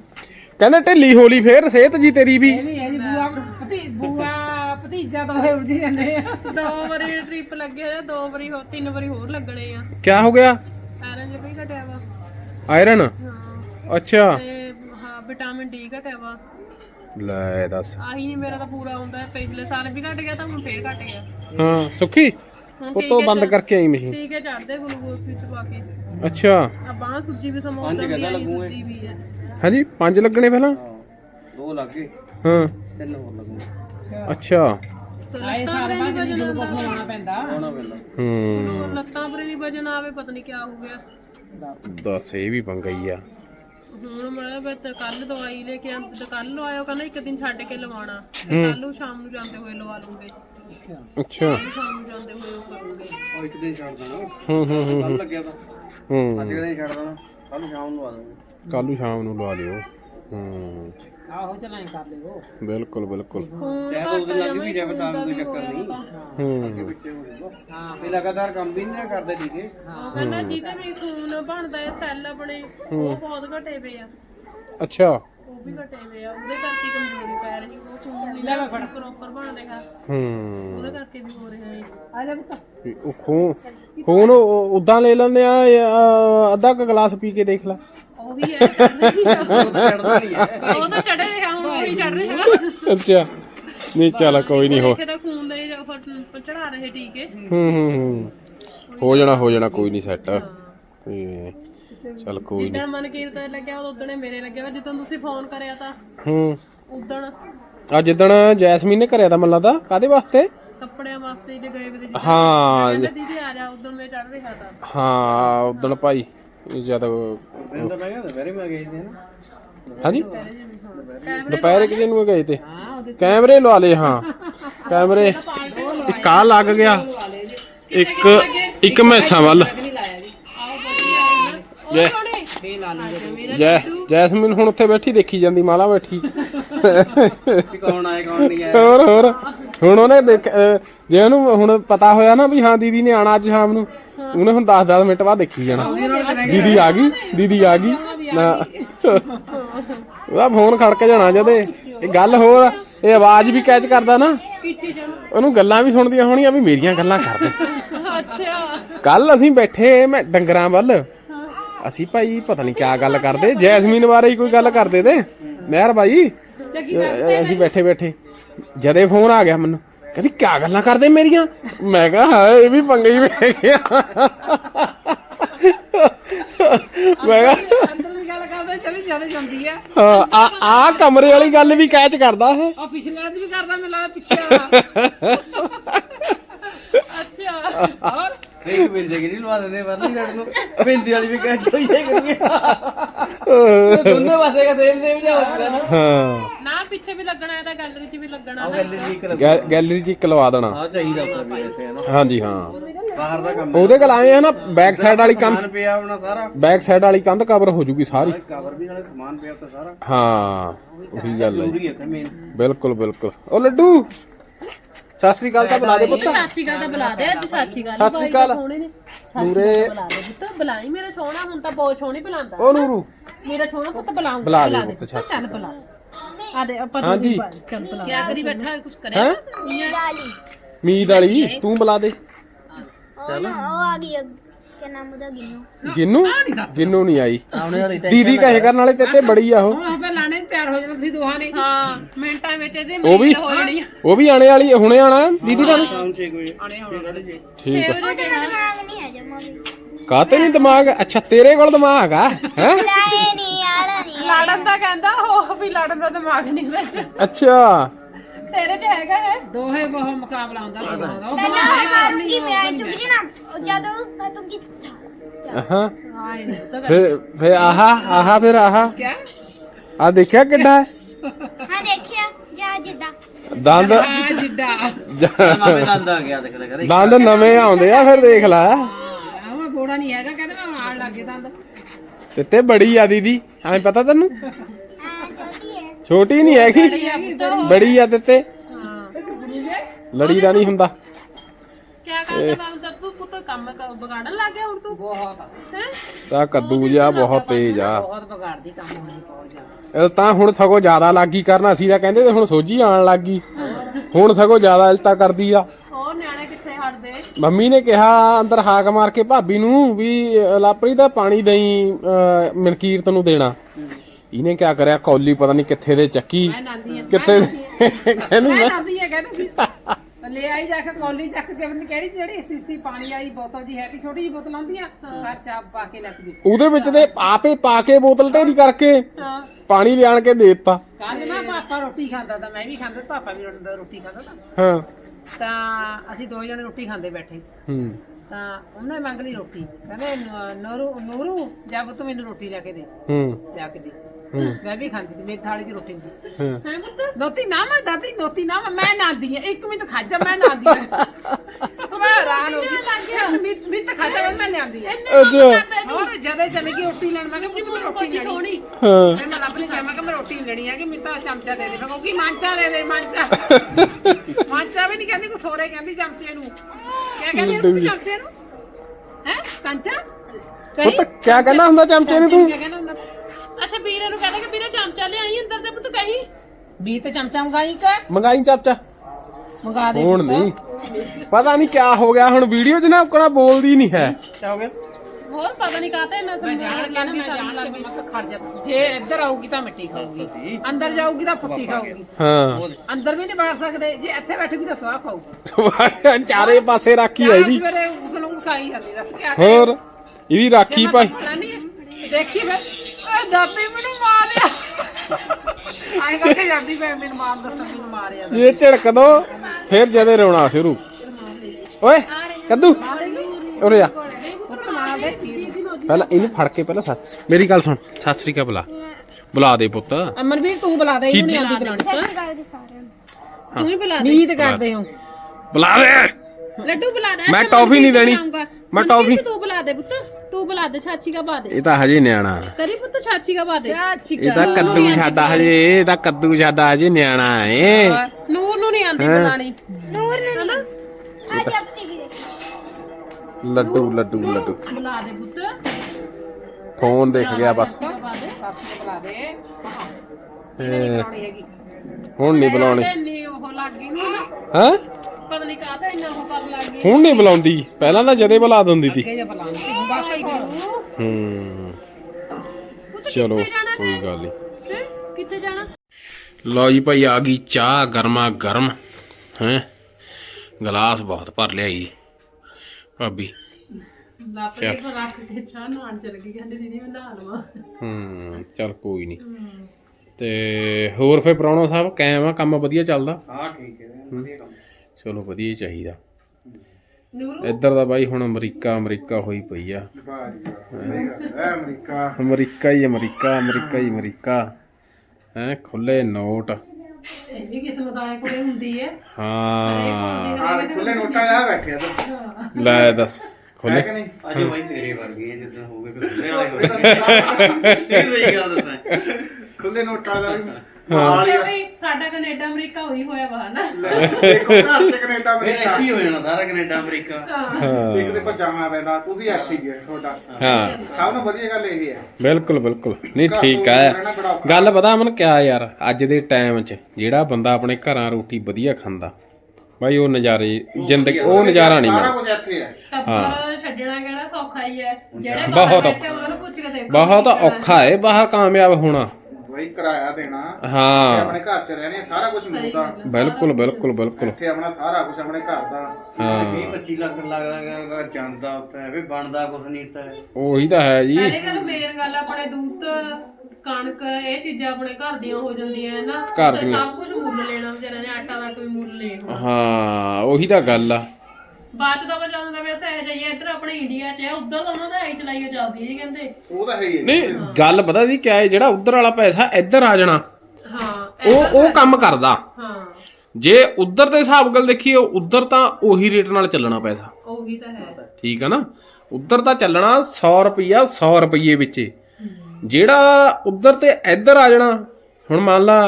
ਕਹਿੰਦੇ ਢਿੱਲੀ ਹੋਲੀ ਫੇਰ ਸਿਹਤ ਜੀ ਤੇਰੀ ਵੀ। ਇਹ ਵੀ ਹੈ ਜੀ ਬੂਆ ਭਤੀ ਬੂਆ ਭਤੀਜਾ ਤਾਂ ਹੋਏ ਉਲਝ ਜਾਂਦੇ ਆ। ਦੋ ਵਾਰੀ ਟ੍ਰਿਪ ਲੱਗਿਆ ਜਾਂ ਦੋ ਵਾਰੀ ਹੋਰ ਤਿੰਨ ਵਾਰੀ ਹੋਰ ਲੱਗਣੇ ਆ। ਕਿਆ ਹੋ ਗਿਆ? ਆਇਰਨ ਜੇ ਵੀ ਘਟਿਆ ਵਾ। ਆਇਰਨ ਹਾਂ। ਅੱਛਾ। ਤੇ ਹਾਂ ਵਿਟਾਮਿਨ ਡੀ ਘਟਿਆ ਵਾ। ਲੈ ਦੱਸ। ਆਹੀ ਨਹੀਂ ਮੇਰਾ ਤਾਂ ਪੂਰਾ ਹੁੰਦਾ ਹੈ। ਪਿਛਲੇ ਸਾਲ ਵੀ ਘਟ ਗਿਆ ਤਾਂ ਹੁਣ ਫੇਰ ਘਟ ਗਿਆ। ਹਾਂ ਸੁੱਖੀ? ਹੁਣ ਉਤੋਂ ਬੰਦ ਕਰਕੇ ਆਈ ਮਸ਼ੀਨ। ਠੀਕ ਹੈ ਚੜਦੇ ਗਲੂਕੋਸ ਵਿੱਚ ਪਾ ਕੇ। ਅੱਛਾ। ਆ ਬਾਹ ਸੁੱਜੀ ਵੀ ਸਮਾਂ ਪੰਜ ਉਦੋਂ ਦੀ ਗੱਲਾਂ ਆਈ ਲੱਗੂਗੇ। ਸੁੱਜੀ ਵੀ ਹੈ ਹਾਂਜੀ ਪੰਜ ਲੱਗਣੇ ਪਹਿਲਾਂ? ਦੋ ਲੱਗ ਗਏ। ਹਾਂ। ਤਿੰਨ ਹੋਰ ਲੱਗੂ ਅੱਛਾ। ਆਏ ਸਾਲ ਬਾਅਦ ਜਿਹੜੀ ਗਲੂਕੋਸ ਲਵਾਉਣਾ ਪੈਂਦਾ। ਆਉਣਾ ਪੈਂਦਾ। ਹੂੰ। ਲੱਤਾਂ ਪਰ ਨਹੀਂ ਵਜਨ ਆਵੇ ਪਤਾ ਨਹੀਂ ਕਿਆ ਹੋ ਗਿਆ। ਦੱਸ। ਇਹ ਵੀ ਪੰਗਾ ਹੀ ਆ। ਹੁਣ ਮੈਂ ਬਸ ਕੱਲ ਦਵਾਈ ਲੈ ਕੇ ਆਂ ਤੇ ਕੱਲ ਲਵਾਇਓ ਕਹਿੰਦਾ ਇੱਕ ਦਿਨ ਛੱਡ ਕੇ ਲਵਾਉਣਾ। ਕੱਲ ਨੂੰ ਸ਼ਾਮ ਨੂੰ ਜਾਂਦੇ ਹੋਏ ਲਵਾ ਲੂੰਗੇ। ਅੱਛਾ। ਸ਼ਾਮ ਨੂੰ ਜਾਂਦੇ ਹੋਏ ਉਹ ਕਰੂੰਗੇ ਉਹ ਇੱਕ ਦਿਨ ਛੱਡ ਦੇਣਾ। ਹੂੰ ਹੂੰ ਹੂੰ ਕੱਲ ਲੱਗਿਆ ਤਾਂ। ਹੂੰ। ਅੱਜ ਦਿਨ ਛੱਡ ਦੇਣਾ? ਕੱਲ ਨੂੰ ਨੂੰ ਸ਼ਾਮ ਨੂੰ ਲਵਾ ਲਿਓ। ਹੂੰ। ਆਹੋ ਚਲਾਈ ਕਰ ਲਿਓ। ਬਿਲਕੁਲ ਬਿਲਕੁਲ। ਚਾਹੇ ਦੋ ਦਿਨ ਲੱਗ ਵੀ ਜਾਵੇ ਤਾਂ ਵੀ ਕੋਈ ਚੱਕਰ ਨਹੀਂ। ਹੂੰ। ਪਿੱਛੇ ਹੋ ਜਾਊਗਾ ਹਾਂ। ਇਹ ਲਗਾਤਾਰ ਕੰਮ ਵੀ ਨਹੀਂ ਨਾ ਕਰਦੇ ਠੀਕੇ ਉਹ ਕਹਿੰਦਾ ਜਿਹਦੇ ਵੀ ਖੂਨ ਬਣਦਾ ਹੈ ਸੈੱਲ ਆਪਣੇ ਉਹ ਬਹੁਤ ਘਟੇ ਪਏ ਆ। ਅੱਛਾ। ਉਹ ਵੀ ਘਟੇ ਹੋਏ ਆ। ਉਹਦੇ ਕਰਕੇ ਕਮਜ਼ੋਰੀ ਪੈ ਰਹੀ ਉਹ ਖੂਨ ਨਹੀਂ ਲੈ ਫੜ। ਪ੍ਰੋਪਰ ਬਣ ਰਿਹਾ। ਹੂੰ। ਉਹਦੇ ਕਰਕੇ ਵੀ ਹੋ ਰਿਹਾ ਹੈ ਆ ਜਾ ਪੁੱਤ। ਉਹ ਖੂਨ ਖੂਨ ਉਦਾਂ ਲੈ ਲੈਂਦੇ ਆ ਅੱਧਾ ਕ ਗਲਾਸ ਪੀ ਕੇ ਦੇਖ ਲੈ। ਉਹ ਵੀ ਹੈ ਚੜ੍ਹਦਾ ਹੀ ਆ। ਚੜਦਾ ਨਹੀਂ ਹੈ ਉਹ ਤਾਂ ਚੜੇ ਰਿਹਾ ਹੁਣ ਉਹੀ ਚੜ ਰਿਹਾ ਅੱਛਾ। ਨਹੀਂ ਚੱਲ ਕੋਈ ਨਹੀਂ ਹੋ ਤਾਂ ਖੂਨ ਦੇ ਚੜਾ ਰਹੇ ਟੀਕੇ। ਹੂੰ ਹੂੰ ਹੂੰ। ਹੋ ਜਾਣਾ ਹੋ ਜਾਣਾ ਕੋਈ ਨਹੀਂ ਸੈੱਟ। ਤੇ ਚੱਲ ਕੋਈ ਨਹੀਂ। ਜਿੱਦਣ ਮਨ ਕੀਰਤਨ ਲੱਗਿਆ ਉਦੋਂ ਮੇਰੇ ਲੱਗਿਆ ਵਾ। ਜਦੋਂ ਤੁਸੀਂ ਫੋਨ ਕਰਿਆ ਤਾਂ ਹੂੰ। ਉਦਣ। ਆ ਜਿੱਦਣ ਜੈਸਮੀਨ ਨੇ ਕਰਿਆ ਤਾਂ ਮੈਨੂੰ ਲੱਗਦਾ ਕਾਦੇ ਵਾਸਤੇ? ਕੱਪੜਿਆਂ ਵਾਸਤੇ ਜੇ ਗਏ ਵੇ ਹਾਂ ਕਹਿੰਦੇ ਦੀਦੀ ਆ ਜਾ ਉਦੋਂ ਮੈਂ ਚੜ ਰਿਹਾ ਤਾਂ। ਹਾਂ ਉਦਣ ਭਾਈ। ਜਦ ਮੈਨੂੰ ਤਾਂ ਮੈਂ ਕਹਿੰਦਾ ਵੈਰੀ ਮੈਂ ਗਈ ਸੀ ਨਾ। ਹਾਂਜੀ? ਦੁਪਹਿਰੇ ਕਿਤੇ ਨੂੰ ਗਏ ਤੇ? ਕੈਮਰੇ ਲਵਾ ਲਏ ਹਾਂ। ਕੈਮਰੇ ਇੱਕ ਆ ਲੱਗ ਗਿਆ। ਇੱਕ ਇੱਕ ਮੈਸਾਂ ਵੱਲ। ਜੈ। ਜੈ ਜੈਸਮੀਨ ਹੁਣ ਉੱਥੇ ਬੈਠੀ ਦੇਖੀ ਜਾਂਦੀ ਮਾਲਾ ਬੈਠੀ। ਕੌਣ ਆਏ ਕੌਣ ਨਹੀਂ ਆਏ। ਹੋਰ ਹੋਰ। ਹੁਣ ਉਹਨੇ ਦੇਖ ਅਹ ਜੇ ਉਹਨੂੰ ਹੁਣ ਪਤਾ ਹੋਇਆ ਨਾ ਵੀ ਹਾਂ ਦੀਦੀ ਨੇ ਆਣਾ ਅੱਜ ਸ਼ਾਮ ਨੂੰ ਉਹਨੇ ਹੁਣ 10-10 ਮਿੰਟ ਬਾਅਦ ਦੇਖੀ ਜਾਣਾ। ਦੀਦੀ ਆ ਗਈ ਦੀਦੀ ਆ ਗਈ। ਨਾ। ਉਹਦਾ ਫੋਨ ਖੜਕ ਜਾਣਾ ਜਦੇ। ਇਹ ਗੱਲ ਹੋਰ ਇਹ ਆਵਾਜ਼ ਵੀ ਕੈਚ ਕਰਦਾ ਨਾ। ਉਹਨੂੰ ਗੱਲਾਂ ਵੀ ਸੁਣਦੀਆਂ ਹੋਣੀਆਂ ਵੀ ਮੇਰੀਆਂ ਗੱਲਾਂ ਕਰਦੇ। ਅੱਛਾ। ਕੱਲ ਅਸੀਂ ਬੈਠੇ ਮੈਂ ਡੰਗਰਾਂ ਵੱਲ। ਅਸੀਂ ਭਾਈ ਪਤਾ ਨਹੀਂ ਕਿਆ ਗੱਲ ਕਰਦੇ। ਜੈਸਮੀਨ ਬਾਰੇ ਹੀ ਕੋਈ ਗੱਲ ਕਰਦੇ ਤੇ। ਮਿਹਰ ਅ- ਅਸੀਂ ਬੈਠੇ ਬੈਠੇ ਜਦੇ ਫੋਨ ਆ ਗਿਆ ਮੈਨੂੰ। ਕਹਿੰਦੀ ਕਿਆ ਗੱਲਾਂ ਕਰਦੇ ਮੇਰੀਆਂ? ਮੈਂ ਕਿਹਾ ਹਾਂ ਇਹ ਵੀ ਪੰਗੇ ਹੀ ਪੈ ਗਿਆ ਮੈਂ ਕਿਹਾ ਅੰਦਰ ਵੀ ਗੱਲ ਕਰਦੇ ਚਲੀ ਜਾਣੇ ਜਾਂਦੀ ਆ। ਹਾਂ, ਆ ਆ ਕਮਰੇ ਵਾਲੀ ਗੱਲ ਵੀ ਕੈਚ ਕਰਦਾ ਇਹ। ਉਹ ਪਿਛਲੇ ਵਾਲੇ ਦੀ ਵੀ ਕਰਦਾ ਮੈਨੂੰ ਲੱਗਦਾ ਪਿੱਛੇ ਵਾਲਾ। ਅੱਛਾ ਹੋਰ? ਇੱਕ ਬਿੰਦੇ ਕਿ ਨਹੀਂ ਲਵਾ ਦਿੰਦੇ ਵਰਨੀ ਰੜ ਨੂੰ। ਬਿੰਦੀ ਵਾਲੀ ਵੀ ਕਹਿ ਚੋਈ ਹੈ ਕਰੂਗੇ ਦੋਨੋਂ ਪਾਸੇ ਦਾ ਸੇਮ ਸੇਮ ਜਿਹਾ ਹੁੰਦਾ ਨਾ। ਹਾਂ। ਨਾ ਪਿੱਛੇ ਵੀ ਲੱਗਣਾ ਹੈ ਤਾਂ ਗੈਲਰੀ 'ਚ ਵੀ ਲੱਗਣਾ ਉਹ ਗੱਲ ਠੀਕ ਲੱਗ ਗੈ- ਗੈਲਰੀ 'ਚ ਇੱਕ ਲਵਾ ਦੇਣਾ। ਆ ਚਾਹੀਦਾ ਆਪਾਂ ਵੀ ਵੈਸੇ ਹੈ ਨਾ। ਹਾਂਜੀ ਹਾਂ। ਬਾਹਰ ਦਾ ਕੰਮ ਉਹਦੇ ਕੋਲ ਆਏ ਆ ਨਾ ਬੈਕ ਸਾਈਡ ਵਾਲੀ ਕੰਧ ਸਮਾਨ ਪਿਆ ਆਪਣਾ ਸਾਰਾ। ਬੈਕ ਸਾਈਡ ਵਾਲੀ ਕੰਧ ਕਵਰ ਹੋ ਜੂਗੀ ਸਾਰੀ। ਕਵਰ ਵੀ ਨਾਲੇ ਸਮਾਨ ਪਿਆ ਤਾਂ ਸਾਰਾ। ਹਾਂ ਉਹੀ ਗੱਲ ਹੈ। ਜ਼ਰੂਰੀ ਹੈ ਤੇ ਮੇਨ ਬਿਲਕੁਲ ਬਿਲਕੁਲ। ਉਹ ਲੱਡੂ! ਸਤਿ ਸ੍ਰੀ ਅਕਾਲ ਤਾਂ ਬੁਲਾ ਦੇ ਪੁੱਤ। ਸਤਿ ਸ਼੍ਰੀ ਅਕਾਲ ਤਾਂ ਬੁਲਾ ਦੇ ਅੱਜ ਸਤਿ ਸ਼੍ਰੀ ਅਕਾਲ ਸਤਿ ਸ਼੍ਰੀ ਅਕਾਲ। ਸੋਹਣੇ ਨੇ। ਨੂਰੇ। ਬੁਲਾ ਦੇ ਪੁੱਤ ਬੁਲਾਈ ਮੇਰਾ ਸੋਹਣਾ ਹੁਣ ਤਾਂ ਬਹੁਤ ਸੋਹਣੀ ਬੁਲਾਉਂਦਾ। ਉਹ ਨੂਰੂ। ਮੇਰਾ ਸੋਹਣਾ ਪੁੱਤ ਬੁਲਾਉਂਦਾ ਬੁਲਾ ਦੇ ਪੁੱਤ ਚੱਲ ਬੁਲਾ ਆ ਦੇ ਆਪਾਂ ਹਾਂਜੀ। ਚੱਲ ਬੁਲਾ ਕੀ ਕਰੀ ਬੈਠਾ ਕੁਝ ਕਰਿਆ ਹੈ? ਮੀਦ ਵਾਲੀ ਤੂੰ ਬੁਲਾ ਦੇ। ਨਾ ਉਹ ਆ ਗਈ ਕਿ ਨਾਮ ਉਹਦਾ ਗਿੰਨੂ। ਗਿੰਨੂ? ਗਿੰਨੂ ਨਹੀਂ ਆਈ। ਆਉਣੇ ਵਾਲੀ ਤਾਂ ਦੀਦੀ ਕਹੇ ਕਰਨ ਵਾਲੇ ਤੇ ਤੇ ਬੜੀ ਆ ਉਹ। ਹੁਣ ਆਪੇ ਲਾਣੇ ਨੂੰ ਤਿਆਰ ਹੋ ਜਾਣਾ ਤੁਸੀਂ ਦੋਹਾਂ ਨੇ ਹਾਂ ਮਿੰਟਾਂ ਵਿੱਚ ਇਹਦੇ ਉਹ ਵੀ ਹੋ ਜਾਣੀ ਆ। ਉਹ ਵੀ ਆਣੇ ਵਾਲੀ ਹੁਣੇ ਆਣਾ। ਦੀਦੀ ਨਾਲ ਸ਼ਾਮ 6 ਵਜੇ। ਠੀਕ ਆ। ਉਹਦਾ ਦਿਮਾਗ ਨਹੀਂ ਹੈ ਜਮਾ ਵੀ। ਕਾਤੇ ਨਹੀਂ ਦਿਮਾਗ? ਅੱਛਾ ਤੇਰੇ ਕੋਲ ਦਿਮਾਗ ਆ ਹੈ? ਲਾਏ ਨਹੀਂ ਆਲਾ ਨਹੀਂ ਲੜਨ ਦਾ ਕਹਿੰਦਾ ਉਹ ਵੀ ਲੜਨ ਦਾ ਦਿਮਾਗ ਨਹੀਂ ਵਿੱਚ। ਅੱਛਾ। ਤੇਰੇ 'ਚ ਹੈਗਾ ਹੈ। ਦੋਹੇ ਬਹੁਤ ਮੁਕਾਬਲਾ ਹੁੰਦਾ ਦੋਹਾਂ ਦਾ ਉਹ ਪਹਿਲਾਂ ਮਾਰੂੰਗੀ ਮੈਂ ਚੁੱਕ ਜਣਾ ਉਹ ਜਦੋਂ ਤੂੰ ਕਿੱਥਾ ਹਾਂ ਹਾਏ ਤਾਂ ਫੇ ਫੇ ਆਹਾ ਆਹਾ ਫਿਰ ਆਹਾ। ਕਿਆ? ਆ ਦੇਖਿਆ ਕਿੱਡਾ ਹੈ? ਹਾਂ ਦੇਖਿਆ ਜਾ ਜਿੱਦਾਂ। ਦੰਦ ਆ ਜਿੱਡਾ ਮਾਮੇ ਦਾ ਅੰਦਾ ਆ ਗਿਆ ਦੇਖ ਲੈ ਕਰੇ ਦੰਦ ਨਵੇਂ ਆਉਂਦੇ ਆ ਫਿਰ ਦੇਖ ਲੈ। ਆਹ ਬੋੜਾ ਨਹੀਂ ਹੈਗਾ ਕਹਿੰਦੇ ਮੈਂ ਆਣ ਲੱਗੇ ਦੰਦ। ਤੇ ਤੇ ਬੜੀ ਆ ਦੀਦੀ ਐਂ ਪਤਾ ਤੈਨੂੰ? ਹਾਂ ਛੋਟੀ ਨਹੀਂ ਹੈਗੀ। ਬੜੀ ਆ ਤੇ ਤੇ ਲੜੀ ਦਾ ਨਹੀਂ ਹੁੰਦਾ। ਕਿਆ ਕਰਦਾ ਕੰਮ ਤਾਂ ਤੂੰ ਪੁੱਤ ਕੰਮ ਕ- ਵਿਗਾੜਨ ਲੱਗ ਗਿਆ ਹੁਣ ਤੂੰ? ਬਹੁਤ। ਹੈ? ਤਾਂ ਕੱਦੂ ਜਿਹਾ ਬਹੁਤ ਤੇਜ਼ ਆ। ਬਹੁਤ ਵਿਗਾੜਦੀ ਕੰਮ ਹੋਣੀ ਬਹੁਤ ਜ਼ਿਆਦਾ। ਇਹ ਤਾਂ ਹੁਣ ਸਗੋਂ ਜ਼ਿਆਦਾ ਲੱਗੀ ਕਰਨਾ ਸੀ ਤਾਂ ਕਹਿੰਦੇ ਤੇ ਹੁਣ ਸੋਝੀ ਆਣ ਲੱਗੀ ਹੁਣ ਸਗੋਂ ਜ਼ਿਆਦਾ ਇਲਤਾ ਕਰਦੀ ਆ। ਹੋਰ ਨਿਆਣੇ ਕਿੱਥੇ ਹਟਦੇ? ਮੰਮੀ ਨੇ ਕਿਹਾ ਅੰਦਰ ਹਾਕ ਮਾਰ ਕੇ ਭਾਬੀ ਨੂੰ ਵੀ ਲਾਪਰੀ ਦਾ ਪਾਣੀ ਦਈ ਮਨਕੀਰਤ ਨੂੰ ਦੇਣਾ। ਇਹਨੇ ਕਿਆ ਕਰਿਆ? ਕੌਲੀ ਪਤਾ ਨਹੀਂ ਕਿੱਥੇ ਦੇ ਚੱਕੀ। ਮੈਂ ਨਾਂਦੀ ਆ ਕਿੱਥੇ ਕਹਿੰਦੀ ਮੈਂ ਮੈਂ ਨਾਂਦੀ ਆ ਕਹਿੰਦੇ ਸੀ ਲੈ ਆਈ ਜਾ ਕੇ ਕੌਲੀ ਚੱਕ ਕੇ ਬੰਦ ਕਿਹੜੀ ਜਿਹੜੀ ਸੀਸੀ ਪਾਣੀ ਵਾਲੀ ਬੋਤਲ ਜੀ ਹੈ ਕਿ ਛੋਟੀ ਜੀ ਬੋਤਲ ਆਉਂਦੀ ਆ ਹਰ ਚਾਪ ਪਾ ਕੇ ਲੱਗ ਗਈ ਉਹਦੇ ਵਿੱਚ ਤੇ ਆਪੇ ਪਾ ਕੇ ਬੋਤਲ ਢੇਰੀ ਕਰਕੇ ਪਾਣੀ ਲਿਆਣ ਕੇ ਦੇ ਦਿੱਤਾ। ਕੱਲ ਨਾ ਪਾਪਾ ਰੋਟੀ ਖਾਂਦਾ ਤਾਂ ਮੈਂ ਵੀ ਖਾਂਦਾ ਪਾਪਾ ਵੀ ਰੋਟੀ- ਖਾਂਦਾ ਤਾਂ। ਹਾਂ। ਤਾਂ ਅਸੀਂ ਦੋ ਜਣੇ ਰੋਟੀ ਖਾਂਦੇ ਬੈਠੇ। ਹੂੰ। ਤਾਂ ਉਹਨੇ ਮੰਗ ਲਈ ਰੋਟੀ। ਕਹਿੰਦੇ ਨੂਰੂ ਨੂਰੂ ਜਾ ਪੁੱਤ ਮੈਨੂੰ ਰੋਟੀ ਲਿਆ ਕੇ ਦੇ। ਹੂੰ। ਲਿਆ ਕੇ ਦੇ। ਮੈਂ ਵੀ ਖਾਂਦੀ ਸੀ ਮੇਰੀ ਥਾਲੀ 'ਚ ਰੋਟੀ ਹੁੰਦੀ ਹਾਂ। ਹੈ ਪੁੱਤ ਨੋਤੀ ਨਾ ਮੈਂ ਦਾਦੀ ਨੋਤੀ ਨਾ ਮੈਂ- ਮੈਂ ਨਾਂਦੀ ਆ ਇੱਕ ਮਿੰਟ ਖਾ ਜਾ ਮੈਂ ਨਾਂਦੀ ਆ। ਮੈਂ ਹੈਰਾਨ ਹੋ ਗਈ। ਮਿੰਟ ਮਿੰਟ ਮੈਂ ਲਿਆਂਦੀ ਆ। ਅੱਛਾ। ਹੋਰ ਜਦੇ ਚਲੇ ਗਈ ਰੋਟੀ ਲੈਣ ਮੈਂ ਕਿਹਾ ਪੁੱਤ ਮੈਂ ਰੋਟੀ ਲੈਣੀ ਹਾਂ। ਮੈਂ ਲਈ ਮੈਂ ਕਿਹਾ ਮੈਂ ਰੋਟੀ ਨਹੀਂ ਲੈਣੀ ਹੈ ਕਿ ਮੈਨੂੰ ਤਾਂ ਚਮਚਾ ਦੇ ਦੇ। ਮੈਂ ਕਹੂੰਗੀ ਮਾਂਚਾ ਦੇ ਦੇ ਮਾਂਚਾ? ਮਾਂਚਾ ਵੀ ਨਹੀਂ ਕਹਿੰਦੀ ਕੋ ਸੋਰੇ ਕਹਿੰਦੀ ਚਮਚੇ ਨੂੰ। ਕਿਆ ਕਹਿੰਦੀ ਤੂੰ ਚਮਚੇ ਨੂੰ? ਹੈ? ਕੰਚਾ? ਪੁੱਤ ਕਿਆ ਕਹਿੰਦਾ ਹੁੰਦਾ ਚਮਚੇ ਨੂੰ ਤੂੰ? ਕਿਆ ਕਹਿੰਦਾ ਹੁੰਦਾ? ਅੱਛਾ ਵੀਰੇ ਨੂੰ ਕਹਿੰਦੇ ਕਿ ਵੀਰੇ ਚਮਚਾ ਲਿਆਈ ਅੰਦਰ ਦੇ ਪੁੱਤ ਕਹੀਂ। ਵੀ ਤੇ ਚਮਚਾ ਮੰਗਾਈ ਕਾ ਮੰਗਾਈ ਚਾਚਾ। ਮੰਗਾ ਦੇ ਹੁਣ ਨਹੀਂ। ਪਤਾ ਨਹੀਂ ਕਿਆ ਹੋ ਗਿਆ ਹੁਣ ਵੀਡੀਓ 'ਚ ਨਾ ਕੋਣਾ ਬੋਲਦੀ ਨਹੀਂ ਹੈ। ਕੀ ਹੋ ਗਿਆ? ਹੋਰ ਪਤਾ ਨਹੀਂ ਕਾਤੇ ਇੰਨਾ ਮੈਂ ਸਮਝਾ ਜਾਣ ਕੇ ਨਾ ਲੱਗੀ ਮੈਂ ਜਾਣ ਲੱਗੀ। ਮੈਂ ਕਿਹਾ ਖੜ ਜਾ। ਜੇ ਇੱਧਰ ਆਊਗੀ ਤਾਂ ਮਿੱਟੀ ਖਾਊਗੀ। ਅੰਦਰ ਜਾਊਗੀ ਤਾਂ ਫੁੱਟੀ ਖਾਊਗੀ। ਹਾਂ। ਅੰਦਰ ਵੀ ਨਹੀਂ ਬਾੜ ਸਕਦੇ। ਜੇ ਇੱਥੇ ਬੈਠੂਗੀ ਤਾਂ ਸਵਾਹ ਖਾਊ। ਚਾਰੇ ਪਾਸੇ ਰਾਖੀ ਹੈ ਇਹਦੀ। ਸਵੇਰੇ ਉਸ ਨੂੰ ਖਾਈ ਜਾਂਦੀ ਦੱਸ ਕੇ ਆ ਹੋਰ ਇਹਦੀ ਰਾਖੀ ਭਾਈ। ਦੇਖੀ ਫਿਰ। ਓਏ ਦਾਦੀ ਮੈਨੂੰ ਮਾਰਿਆ। ਆਏ ਕਰਕੇ ਜਾਂਦੀ ਮੈਂ ਮੈਨੂੰ ਮਾਰ ਦੱਸਾਂ ਮੈਨੂੰ ਮਾਰਿਆ। ਜੇ ਝੜਕ ਦੋ ਫਿਰ ਜਦੇ ਰੋਣਾ ਸ਼ੁਰੂ। ਓਏ ਕੱਦੂ। ਉਰੇ ਆ। ਪੁੱਤ ਮਾਰ ਦੇ ਪਹਿਲਾਂ ਇਹਨੂੰ ਫੜ ਕੇ ਪਹਿਲਾਂ ਸੱਸ ਮੇਰੀ ਗੱਲ ਸੁਣ ਸਤਿ ਸ੍ਰੀ ਅਕਾਲ ਬੁਲਾ ਬੁਲਾ ਦੇ ਪੁੱਤ। ਅਮਨਵੀਰ ਤੂੰ ਬੁਲਾ ਦੇ ਇਹਨੂੰ ਨਹੀਂ ਆਉਂਦੀ ਤੂੰ ਹੀ ਬੁਲਾ ਨੀਤ ਕਰਦੇ ਹੋ। ਬੁਲਾ ਦੇ। ਲੱਡੂ ਬੁਲਾ ਦੇ। ਮੈਂ ਟੌਫੀ ਨਹੀਂ ਦੇਣੀ। ਮੈਂ ਟੌਫੀ- ਤੂੰ ਬੁਲਾ ਦੇ ਪੁੱਤ। ਤੂੰ ਬੁਲਾ ਦੇ ਛਾਚੀ ਕਾ ਦੇ। ਇਹ ਤਾਂ ਹਜੇ ਨਿਆਣਾ। ਕਰੀ ਪੁੱਤ ਛਾਚੀ ਕਾ ਬਾ ਦੇ। ਇਹ ਤਾਂ ਕੱਦੂ ਛਾਡਾ ਹਜੇ ਇਹ ਤਾਂ ਕੱਦੂ ਛਾਡਾ ਹਜੇ ਨਿਆਣਾ ਏ। ਨੂਰ ਨੂੰ ਨਹੀਂ ਆਂਦੀ ਹੈਂ। ਬੁਲਾਣੀ। ਨੂਰ ਨੂੰ ਨਹੀਂ। ਅੱਜ ਆਪਤੀ ਵੀ ਦੇਖੀ। ਲੱਡੂ ਲੱਡੂ ਲੱਡੂ। ਬੁਲਾ ਦੇ ਪੁੱਤ। ਫੋਨ ਦੇਖ ਗਿਆ ਬਸ। ਛਾਚੀ ਕਾ ਬਾ ਦੇ। ਬੁਲਾ ਦੇ। ਇਹ ਹੁਣ ਨਹੀਂ ਬੁਲਾਉਣੀ। ਇੰਨੀ ਉਹ ਲੱਗ ਗਈ ਨੂੰ ਨਾ ਹਾਂ? ਪਤਾ ਨਹੀਂ ਕਾਹਤੇ ਇੰਨਾ ਉਹ ਕਰਨ ਲੱਗ ਗਈ। ਹੁਣ ਨਹੀਂ ਬੁਲਾਉਂਦੀ। ਪਹਿਲਾਂ ਤਾਂ ਜਦੇ ਬੁਲਾ ਦਿੰਦੀ ਸੀ। ਜੇ। ਹੂੰ ਚਲੋ ਕੋਈ ਗੱਲ ਨਹੀਂ ਹੈਂ? ਕਿੱਥੇ ਜਾਣਾ? ਲਓ ਜੀ ਭਾਈ ਆ ਗਈ ਚਾਹ ਗਰਮਾ ਗਰਮ। ਹੈ? ਗਲਾਸ ਬਹੁਤ ਭਰ ਲਿਆਈ ਭਾਬੀ। ਲਾਪਰੇ ਤੋਂ ਰੱਖ ਕੇ ਚਾਹ ਨਾਣ ਚਲ ਗਈ ਕਹਿੰਦੀ ਦੀਦੀ ਮੈਂ ਨਹਾ ਲਵਾਂ। ਹੂੰ ਚਲ ਕੋਈ ਨਹੀਂ ਤੇ ਹੋਰ ਫੇ ਪ੍ਰਾਹੁਣਾ ਸਾਹਿਬ ਕਾਇਮ ਆ ਕੰਮ ਵਧੀਆ ਚੱਲਦਾ? ਹਾਂ ਠੀਕ ਹੈ ਵਧੀਆ ਚਲੋ ਵਧੀਆ ਹੀ ਚਾਹੀਦਾ। ਨੂਰ? ਇੱਧਰ ਦਾ ਬਾਈ ਹੁਣ ਅਮਰੀਕਾ ਅਮਰੀਕਾ ਹੋਈ ਪਈ ਆ। ਅਮਰੀਕਾ ਅਮਰੀਕਾ ਹੀ ਅਮਰੀਕਾ ਅਮਰੀਕਾ ਹੀ ਅਮਰੀਕਾ। ਹੈ ਖੁੱਲੇ ਨੋਟ। ਇਹ ਵੀ ਕਿਸਮਤ ਵਾਲੇ ਕੋਲੇ ਹੁੰਦੀ ਹੈ। ਹਾਂ। ਆ ਖੁੱਲੇ ਨੋਟਾਂ ਆ ਬੈਠੇ ਆ ਤਾਂ। ਲੈ ਦੱਸ ਖੁੱਲੇ। ਕਿ ਨਹੀਂ? ਅਜੇ ਬਾਈ ਤੇਰੇ ਵਰਗੇ ਆ ਜਿੱਦਣ ਹੋਵੇ ਕਿ ਖੁੱਲੇ ਵਾਲੇ ਹੋਵੇ ਇਹ ਸਹੀ ਗੱਲ ਦੱਸਾਂ। ਖੁੱਲੇ ਨੋਟਾਂ ਦਾ ਵੀ ਮਾਲ ਹੀ ਆ। ਬਈ ਸਾਡਾ ਕੈਨੇਡਾ ਅਮਰੀਕਾ ਹੋਈ ਹੋਇਆ ਵਾ ਨਾ ਲੈ, ਦੇਖੋ ਘਰ ਚ ਕੈਨੇਡਾ ਫਿਰ ਅਮਰੀਕਾ। ਇੱਥੇ ਹੀ ਹੋ ਜਾਣਾ ਸਾਰਾ ਕੈਨੇਡਾ ਅਮਰੀਕਾ। ਹਾਂ। ਇੱਕ ਤੇ ਪਜਾਮਾ ਪੈਂਦਾ ਤੁਸੀਂ ਇੱਥੇ ਹੀ ਗਏ ਤੁਹਾਡਾ। ਹਾਂ। ਸਭ ਤੋਂ ਵਧੀਆ ਗੱਲ ਇਹ ਹੈ। ਬਿਲਕੁਲ ਬਿਲਕੁਲ। ਨਹੀਂ ਘਰ ਠੀਕ ਤੋਂ ਹੈ। ਰਹਿਣਾ ਬੜਾ ਔਖਾ। ਗੱਲ ਪਤਾ ਅਮਨ ਕਿਆ ਯਾਰ ਅੱਜ ਦੇ ਟਾਈਮ 'ਚ ਜਿਹੜਾ ਬੰਦਾ ਆਪਣੇ ਘਰਾਂ ਰੋਟੀ ਵਧੀਆ ਖਾਂਦਾ ਬਾਈ ਉਹ ਨਜ਼ਾਰੇ ਜ਼ਿੰਦਗੀ ਉਹ ਨਜ਼ਾਰਾ ਨਹੀਂ ਸਾਰਾ ਮਿਲਦਾ। ਕੁਝ ਇੱਥੇ ਹੈ। ਟੱਬਰ ਛੱਡਣਾ ਕਿਹੜਾ ਸੌਖਾ ਹੀ ਹੈ। ਜਿਹੜੇ ਬਹੁਤ ਬਾਹਰ ਬੈਠੇ ਉਹਨਾਂ ਨੂੰ ਪੁੱਛ ਕੇ ਦੇਖੋ। ਬਹੁਤ ਔਖਾ ਹੈ ਬਾਹਰ ਕਾਮਯਾਬ ਹੋਣਾ। ਬਈ ਕਿਰਾਇਆ ਦੇਣਾ ਤੇ ਹਾਂ ਆਪਣੇ ਘਰ ਚ ਰਹਿਣੇ ਸਾਰਾ ਕੁਝ ਮਿਲਦਾ ਬਿਲਕੁਲ ਬਿਲਕੁਲ ਬਿਲਕੁਲ। ਇੱਥੇ ਆਪਣਾ ਸਾਰਾ ਕੁਝ ਆਪਣੇ ਘਰ ਦਾ। ਹਾਂ। 20 25 ਲੱਖ ਲੱਗ ਜਾਂਦਾ ਉੱਤੇ ਵੀ ਬਣਦਾ ਕੁਝ ਨਹੀਂ ਤਾਂ ਉਹੀ ਤਾਂ ਹੈ ਜੀ। ਪਹਿਲੇ ਗੱਲ ਮੇਨ ਗੱਲ ਆਪਣੇ ਦੂਤ ਕਣਕ ਇਹ ਚੀਜ਼ਾਂ ਆਪਣੇ ਘਰ ਦੀਆਂ ਹੋ ਜਾਂਦੀਆਂ ਹੈ ਨਾ। ਘਰ ਤੇ ਦੀਆਂ। ਸਭ ਕੁਝ ਮੁੱਲ ਲੈਣਾ ਵਿਚਾਰਿਆਂ ਨੇ ਆਟਾ ਦਾ ਕੋਈ ਮੁੱਲ ਲੈ ਹਾਂ ਉਹੀ ਤਾਂ ਗੱਲ ਆ। ਬਾਅਦ ਚ ਤਾਂ ਬਚਾ ਦਿੰਦਾ ਵੈਸੇ ਇਹ ਜਾਈਏ ਇੱਧਰ ਆਪਣੇ ਇੰਡੀਆ 'ਚ ਹੈ ਉਧਰ ਤਾਂ ਉਹਨਾਂ ਦਾ ਐ ਚਲਾਈਓ ਚੱਲਦੀ ਜੀ ਕਹਿੰਦੇ। ਉਹ ਤਾਂ ਹੈ ਹੀ ਹੈ ਨਹੀਂ ਗੱਲ ਪਤਾ ਜੀ ਕਿਆ ਹੈ ਜਿਹੜਾ ਉਧਰ ਵਾਲਾ ਪੈਸਾ ਇੱਧਰ ਆ ਜਾਣਾ। ਹਾਂ ਉਹ ਉਹ ਕੰਮ ਕਰਦਾ। ਹਾਂ। ਜੇ ਉਧਰ ਦੇ ਹਿਸਾਬ ਗੱਲ ਦੇਖੀਏ ਉਧਰ ਤਾਂ ਉਹੀ ਰੇਟ ਨਾਲ ਚੱਲਣਾ ਪੈਸਾ। ਉਹੀ ਤਾਂ ਹੈ। ਠੀਕ ਆ ਨਾ? ਉਧਰ ਤਾਂ ਚੱਲਣਾ 100 ਰੁਪਈਆ 100 ਰੁਪਈਏ ਵਿੱਚ। ਜਿਹੜਾ ਉਧਰ ਤੇ ਇੱਧਰ ਆ ਜਾਣਾ ਹੁਣ ਮੰਨ ਲਾ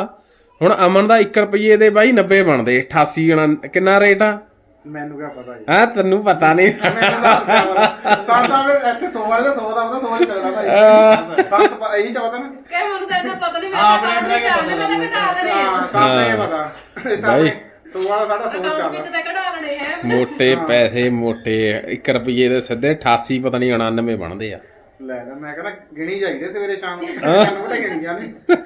ਹੁਣ ਅਮਨ ਦਾ 1 ਰੁਪਈਏ ਦੇ ਬਾਈ 90 ਬਣਦੇ 88 ਗਣਾ ਕਿੰਨਾ ਰੇਟ ਆ? ਮੈਨੂੰ ਕਿਆ ਪਤਾ ਜੀ। ਹਾਂ ਤੈਨੂੰ ਪਤਾ ਨਹੀਂ। ਮੈਨੂੰ ਦੱਸ ਕਿਆ ਪਤਾ। ਸਾਡਾ ਵੀ ਇੱਥੇ 100 ਵਾਲੇ ਦਾ 100 ਦਾ ਪਤਾ 100 ਚ ਚੱਲਣਾ ਭਾਈ। ਸੰਤ ਇਹੀ ਚ ਪਤਾ ਨਾ। ਕਿ ਮੈਨੂੰ ਤਾਂ ਇਹਨਾਂ ਪਤਾ ਨਹੀਂ ਮੈਂ ਆਪਣੇ ਆਪਣੇ ਆਪਣੇ ਜਾਣਦੇ ਮੈਂ ਤਾਂ ਘਟਾ ਦੇਣੇ। ਹਾਂ ਸੰਤ ਦਾ ਇਹ ਪਤਾ। ਇਹ ਤਾਂ ਭਾਈ। ਆਪਣੇ 100 ਵਾਲਾ ਸਾਡਾ 100 ਅਕਾਊਂਟ ਚੱਲਦਾ ਵਿੱਚ ਤਾਂ ਘਟਾ ਲੈਣੇ ਹੈ। ਮੋਟੇ ਪੈਸੇ ਮੋਟੇ 1 ਰੁਪਈਏ ਦੇ ਸਿੱਧੇ 88 ਪਤਾ ਨਹੀਂ 99 ਬਣਦੇ ਆ। ਲੈ ਲੈ ਮੈਂ ਕਹਿੰਦਾ ਗਿਣੀ ਜਾਈਦੇ ਸਵੇਰੇ ਸ਼ਾਮ ਨੂੰ। ਗਿਣੀ ਜਾਂਦੇ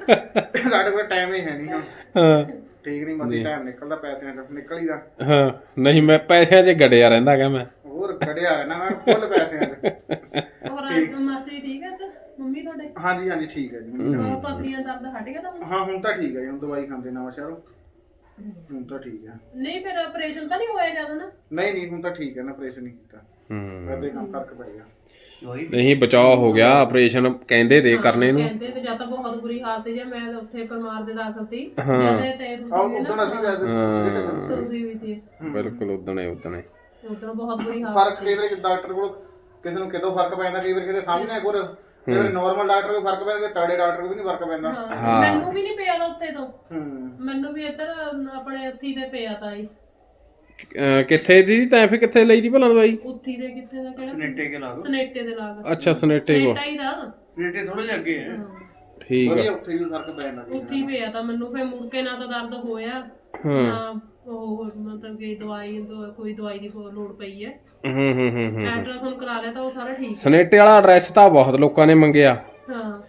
ਸਾਡੇ ਕੋਲ ਟਾਈਮ ਹੀ ਹੈ ਨਹੀਂ ਹੁਣ। ਹਾਂ। ਠੀਕ ਨਹੀਂ ਮਸੀ ਟਾਈਮ ਨਿਕਲਦਾ ਪੈਸਿਆਂ ਚ ਨਿਕਲੀਦਾ। ਹਾਂ ਨਹੀਂ ਮੈਂ ਪੈਸਿਆਂ 'ਚ ਗੜਿਆ ਰਹਿੰਦਾ ਗਾ ਮੈਂ। ਹੋਰ ਕੜਿਆ ਰਹਿਣਾ ਮੈਂ ਫੁੱਲ ਪੈਸਿਆਂ ਚ। ਹੋਰ ਮਾਸੀ ਠੀਕ ਹੈ ਤੇ ਮੰਮੀ ਤੁਹਾਡੇ? ਹਾਂਜੀ ਹਾਂਜੀ ਠੀਕ ਹੈ ਜੀ ਹੋਰ ਪਤਲੀਆਂ ਦਰਦ ਹਟ ਗਿਆ ਤਾਂ ਹਾਂ ਹੁਣ ਤਾਂ ਠੀਕ ਹੈ ਜੀ ਹੁਣ ਦਵਾਈ ਖਾਂਦੇ ਨਵਾਂ ਸ਼ਹਿਰੋਂ। ਹੁਣ ਤਾਂ ਠੀਕ ਹੈ ਨਹੀਂ ਫਿਰ ਆਪਰੇਸ਼ਨ ਤਾਂ ਨਹੀਂ ਹੋਇਆ ਜ਼ਿਆਦਾ ਨਾ? ਨਹੀਂ ਨਹੀਂ ਹੁਣ ਤਾਂ ਠੀਕ ਹੈ ਨਾ ਆਪਰੇਸ਼ਨ ਨਹੀਂ ਕੀਤਾ। ਹੂੰ। ਕਰਦੇ ਕੰਮ ਫ਼ਰਕ ਉਹੀ ਨਹੀਂ ਬਚਾਅ ਹੋ ਗਿਆ ਆਪਰੇਸ਼ਨ ਕਹਿੰਦੇ ਦੇ ਕਰਨੇ ਨੂੰ। ਕਹਿੰਦੇ ਤੇ ਜਾਂ ਤਾਂ ਬਹੁਤ ਬੁਰੀ ਹਾਲਤ ਜੇ ਮੈਂ ਤਾਂ ਉੱਥੇ ਪਰਮਾਰ ਦੇ ਦਾਖਲ ਸੀ। ਹਾਂ। ਜਦ ਤੇ ਆਹ ਤੁਸੀਂ ਉਦੋਂ ਅਸੀਂ ਵੈਸੇ ਸੁਣਦੀ ਵੀ ਸੀ। ਬਿਲਕੁਲ ਉਦਣੇ ਉਦਣੇ। ਉਧਰ ਬਹੁਤ ਬੁਰੀ ਹਾਲਤ ਫ਼ਰਕ ਕਈ ਵਾਰੀ ਡਾਕਟਰ ਕੋਲ ਕਿਸੇ ਨੂੰ ਕਿਦੋਂ ਫ਼ਰਕ ਪੈਂਦਾ ਕਈ ਵਾਰੀ ਕਿਤੇ ਸਾਹਮਣੇ ਕੋਲ। ਕਈ ਵਾਰੀ ਨਾਰਮਲ ਡਾਕਟਰ ਕੋਲ ਫ਼ਰਕ ਪੈਂਦਾ ਤੜੇ ਡਾਕਟਰ ਕੋਲ ਵੀ ਨਹੀਂ ਫ਼ਰਕ ਪੈਂਦਾ। ਹਾਂ, ਮੈਨੂੰ ਵੀ ਨਹੀਂ ਪਿਆ ਤਾ ਉੱਥੇ ਤੋਂ। ਹੂੰ। ਮੈਨੂੰ ਵੀ ਇੱਧਰ ਆਪਣੇ ਉੱਥੀ ਤੇ ਪਿਆ ਤਾ ਜੀ। ਅਹ ਕਿੱਥੇ ਦੀ ਤੈਂ ਫੇ ਕਿੱਥੇ ਲਈ ਦੀ ਭਲਾ ਦਵਾਈ? ਉੱਥੀ ਦੇ ਕਿੱਥੇ ਦਾ ਕਿਹੜਾ? ਨੇਟੇ ਕੇ ਲਾ ਦੋ। ਸਨੇਟੇ ਦੇ ਲਾਗ ਅੱਛਾ ਸਨੇਟੇ ਕੋ। ਸਨੇਟਾ ਹੀ ਦਾ। ਨੇਟੇ ਥੋੜੇ ਜਿਹੇ ਅੱਗੇ ਹੈ। ਠੀਕ ਆ। ਵਧੀਆ ਉੱਥੇ ਵੀ ਫ਼ਰਕ ਪੈ ਜਾਂਦਾ ਜੀ। ਉੱਥੇ ਪਿਆ ਤਾਂ ਮੈਨੂੰ ਫੇ ਮੁੜ ਕੇ ਨਾ ਤਾਂ ਦਰਦ ਹੋਇਆ। ਹੂੰ। ਨਾ ਉਹ ਮਤਲਬ ਕਿ ਦਵਾਈ ਕੋਈ ਦਵਾਈ ਦੀ ਹੋਰ ਲੋੜ ਪਈ ਹੈ। ਹੂੰ ਹੂੰ ਹੂੰ ਹੂੰ ਅਲਟਰਾਸਾਊਂਡ ਕਰਾ ਲਿਆ ਤਾਂ ਉਹ ਸਾਰਾ ਠੀਕ ਸਨੇਟੇ ਵਾਲਾ ਐਡਰੈਸ ਤਾਂ ਬਹੁਤ ਲੋਕਾਂ ਨੇ ਮੰਗਿਆ। ਹਾਂ।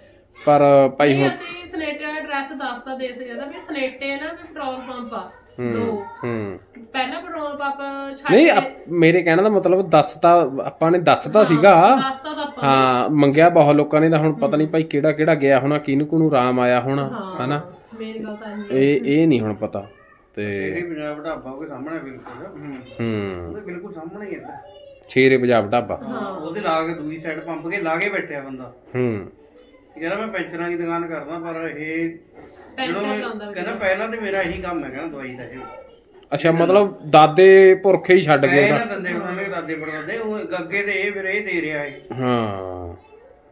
ਪਰ ਭਾਈ ਨਹੀਂ ਹੁਣ ਅਸੀਂ ਸਨੇਟੇ ਦਾ ਐਡਰੈਸ ਦੱਸਤਾ ਦੇ ਸਕਦਾ ਵੀ ਸਨੇਟੇ ਨਾ ਵੀ ਪੈਟਰੋਲ ਪੰਪ ਆ। ਦੋ। ਹੂੰ। ਪਹਿਲਾ ਪੈਟਰੋਲ ਪੰਪ ਛੱਡ ਨਹੀਂ ਮੇਰੇ ਕਹਿਣ ਦਾ ਮਤਲਬ ਦੱਸਤਾ ਆਪਾਂ ਨੇ ਦੱਸਤਾ ਸੀਗਾ। ਦੱਸਤਾ ਤਾਂ ਆਪਾਂ ਹਾਂ ਮੰਗਿਆ ਬਹੁਤ ਲੋਕਾਂ ਨੇ ਤਾਂ ਹੁਣ ਪਤਾ ਨਹੀਂ ਭਾਈ ਕਿਹੜਾ ਕਿਹੜਾ ਗਿਆ ਹੋਣਾ ਕਿਹਨੂੰ ਕਿਹਨੂੰ ਰਾਮ ਆਇਆ ਹੋਣਾ ਹਨਾ? ਮੇਨ ਗੱਲ ਤਾਂ ਇਹ ਹੈ। ਇਹ ਇਹ ਨਹੀਂ ਹੁਣ ਪਤਾ। ਤੇ ਇਹ ਪੰਜਾਬ ਢਾਬਾ ਉਹਦੇ ਸਾਹਮਣੇ ਬਿਲਕੁਲ। ਹੂੰ। ਉਹਦੇ ਬਿਲਕੁਲ ਸਾਹਮਣੇ ਹੀ ਹੈ ਛੇਰੇ ਪੰਜਾਬ ਢਾਬਾ ਉਹਦੇ ਲਾ ਕੇ ਦੂਜੀ ਸਾਈਡ ਪੰਪ ਕੇ ਲਾ ਕੇ ਬੈਠਿਆ ਬੰਦਾ। ਹੂੰ। ਕਹਿੰਦਾ ਮੈਂ ਪੈਂਚਰਾਂ ਦੀ ਦੁਕਾਨ ਕਰਦਾ ਪਰ ਇਹ ਜਦੋਂ ਪੈਂਚਰ ਮੈਂ ਲਾਉਂਦਾ ਵੀ ਕਹਿੰਦਾ ਪਹਿਲਾਂ ਤੇ ਮੇਰਾ ਇਹੀ ਕੰਮ ਹੈ ਕਹਿੰਦਾ ਦਵਾਈ ਦਾ ਇਹ। ਅੱਛਾ ਮਤਲਬ ਦਾਦੇ ਪੁਰਖੇ ਹੀ ਛੱਡ ਗਏ ਇਹ ਉਹਦਾ ਨਾ ਦੰਦੇ ਪੜਾਉਂਦੇ ਉਹ ਗੱਗੇ ਤੇ ਇਹ ਫਿਰ ਇਹ ਦੇ ਰਿਹਾ ਹੈ ਹਾਂ।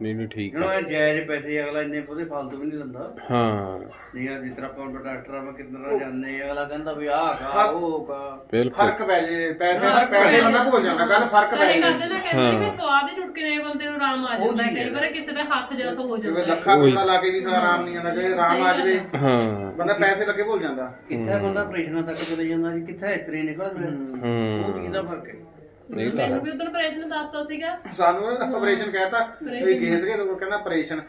ਨਹੀਂ ਨਹੀਂ ਠੀਕ ਆ। ਜਿਹੜਾ ਇਹ ਜਾਇਜ਼ ਪੈਸੇ ਅਗਲਾ ਇੰਨੇ ਉਹਦੇ ਫਾਲਤੂ ਵੀ ਨਹੀਂ ਲੈਂਦਾ। ਹਾਂ। ਨਹੀਂ ਆ ਜਿਸ ਤਰ੍ਹਾਂ ਆਪਾਂ ਡਾਕਟਰ ਆਪਾਂ ਕਿੰਨਾ ਜਾਂਦੇ ਆ, ਅਗਲਾ ਕਹਿੰਦਾ ਵੀ ਆਹ ਖਾ ਉਹ ਖਾ। ਬਿਲਕੁਲ। ਫ਼ਰਕ ਪੈ ਜੇ ਪੈਸੇ ਪੈਸੇ ਬੰਦਾ ਭੁੱਲ ਜਾਂਦਾ ਗੱਲ ਫ਼ਰਕ ਪੈ ਜੇ। ਕਰਦੇ ਨਾ ਕਹਿੰਦੇ ਨੇ ਵੀ ਸਵਾਦ ਹੀ ਟੁੱਟ ਕੇ ਨੇ ਬੰਦੇ ਨੂੰ ਆਰਾਮ ਆ ਜਾਂਦਾ ਹੈ। ਕਈ ਵਾਰ ਕਿਸੇ ਦੇ ਹੱਥ ਜਿਹਾ ਸੋ ਹੋ ਜਾਂਦਾ। ਹੈ। ਲੱਖਾਂ ਕਰੋੜਾਂ ਲਾ ਕੇ ਵੀ ਥੋੜਾ ਆਰਾਮ ਨਹੀਂ ਆਉਂਦਾ ਜੇ ਆਰਾਮ ਆ ਜਾਵੇ ਹਾਂ। ਬੰਦਾ ਪੈਸੇ ਲੱਗੇ ਭੁੱਲ ਜਾਂਦਾ। ਕਿੱਥੇ ਬੰਦਾ ਆਪਰੇਸ਼ਨਾਂ ਤੱਕ ਚਲੇ ਜਾਂਦਾ ਜੀ ਕਿੱਥੇ ਇਤਰੀ ਨਿਕਲ ਹੂੰ। ਉਹ ਚੀਜ਼ ਦਾ ਫ਼ਰਕ ਹੈ। ਨਹੀਂ ਤਾਂ ਮੈਨੂੰ ਵੀ ਉਦੋਂ ਆਪਰੇਸ਼ਨ ਦੱਸਦਾ ਸੀਗਾ। ਸਾਨੂੰ ਆਪਰੇਸ਼ਨ ਕਹਿਤਾ। ਇਹ ਕੇਸ ਕੇ ਉਹ ਕਹਿੰਦਾ ਆਪਰੇਸ਼ਨ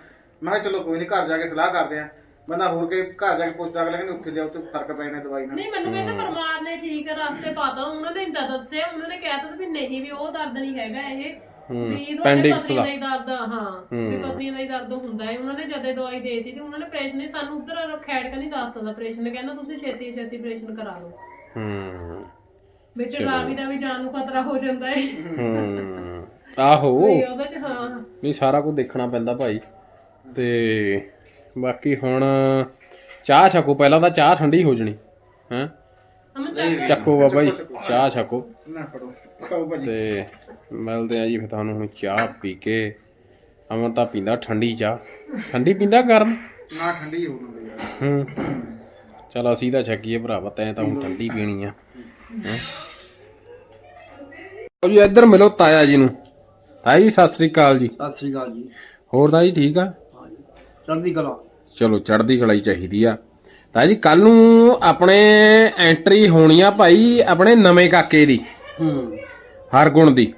ਮੈਂ ਕਿਹਾ ਚਲੋ ਕੋਈ ਨਹੀਂ ਘਰ ਜਾ ਕੇ ਸਲਾਹ ਕਰਦੇ ਆ ਬੰਦਾ ਹੋਰ ਕੇ ਘਰ ਜਾ ਕੇ ਪੁੱਛਦਾ ਅਗਲਾ ਕਹਿੰਦਾ ਉੱਥੇ ਜਾਓ ਤੇ ਫ਼ਰਕ ਪੈ ਜਾਂਦਾ ਦਵਾਈ ਨਾਲ। ਨਹੀਂ ਮੈਨੂੰ ਵੈਸੇ ਪਰਮਾਰ ਨੇ ਠੀਕ ਰਸਤੇ ਪਾਤਾ ਉਹਨਾਂ ਨੇ ਤਾਂ ਦੱਸਿਆ ਉਹਨਾਂ ਨੇ ਕਹਿਤਾ ਵੀ ਨਹੀਂ ਵੀ ਉਹ ਦਰਦ ਨਹੀਂ ਹੈਗਾ ਇਹ। ਵੀ ਤੁਹਾਡੇ ਪਥਰੀ ਦਾ। ਹੀ ਦਰਦ ਹਾਂ। ਵੀ ਪਥਰੀ ਦਾ ਹੀ ਦਰਦ ਹੁੰਦਾ ਹੈ ਉਹਨਾਂ ਨੇ ਜਦੇ ਦਵਾਈ ਦੇ ਦਿੱਤੀ ਤੇ ਉਹਨਾਂ ਨੇ ਆਪਰੇਸ਼ਨ ਨੇ ਸਾਨੂੰ ਉਧਰ ਖੈੜ ਕੇ ਨਹੀਂ ਦੱਸਦਾ ਦਾ ਆਪਰੇਸ਼ਨ ਨੇ ਕਹਿੰਦਾ ਤੁਸੀਂ ਛੇਤੀ ਛੇਤੀ ਆਪਰੇਸ਼ਨ ਕਰਾ ਲਓ। ਹੂੰ। ਵਿੱਚ ਰਾਵੀ ਦਾ ਵੀ ਜਾਨ ਨੂੰ ਖਤਰਾ ਹੋ ਜਾਂਦਾ ਹੈ ਹੂੰ ਆਹੋ। ਵੀ ਉਹਦੇ ਚ ਹਾਂ। ਨਹੀਂ ਸਾਰਾ ਕੁਝ ਦੇਖਣਾ ਪੈਂਦਾ ਭਾਈ। ਤੇ ਬਾਕੀ ਹੁਣ ਚਾਹ ਛਕੋ ਪਹਿਲਾਂ ਤਾਂ ਚਾਹ ਠੰਡੀ ਹੋ ਜਣੀ ਹੈ? ਅਮਨ ਚੱਕ ਚੱਕੋ ਬਾਬਾ ਜੀ ਚਾਹ ਛਕੋ। ਨਾ ਪੜੋ ਖਾਓ ਭਾਜੀ। ਤੇ ਮਿਲਦੇ ਆ ਜੀ ਫਿਰ ਤੁਹਾਨੂੰ ਹੁਣ ਚਾਹ ਪੀ ਕੇ। ਅਮਨ ਤਾਂ ਪੀਂਦਾ ਠੰਡੀ ਚਾਹ। ਠੰਡੀ ਪੀਂਦਾ ਗਰਮ? ਨਾ ਠੰਡੀ ਹੋ ਗਈ ਹੂੰ। ਚਲ ਅਸੀਂ ਤਾਂ ਛਕੀਏ ਭਰਾਵਾ ਤੈਂ ਤਾਂ ਹੁਣ ਠੰਡੀ ਪੀਣੀ ਆ। ਉਹ ਜੀ ਇੱਧਰ ਮਿਲੋ ਤਾਇਆ ਜੀ ਨੂੰ। ਤਾਇਆ ਜੀ ਸਤਿ ਸ੍ਰੀ ਅਕਾਲ ਜੀ। ਸਤਿ ਸ੍ਰੀ ਅਕਾਲ ਜੀ। ਹੋਰ ਤਾਇਆ ਜੀ ਠੀਕ ਆ? ਚੜ੍ਹਦੀ ਕਲਾ। ਚਲੋ ਚੜ੍ਹਦੀ ਕਲਾਈ ਚਾਹੀਦੀ ਆ। ਤਾਇਆ ਜੀ ਕੱਲ ਨੂੰ ਆਪਣੇ ਐਂਟਰੀ ਹੋਣੀ ਆ ਭਾਈ ਆਪਣੇ ਨਵੇਂ ਕਾਕੇ ਦੀ। ਹੂੰ। ਹਰਗੁਣ ਦੀ।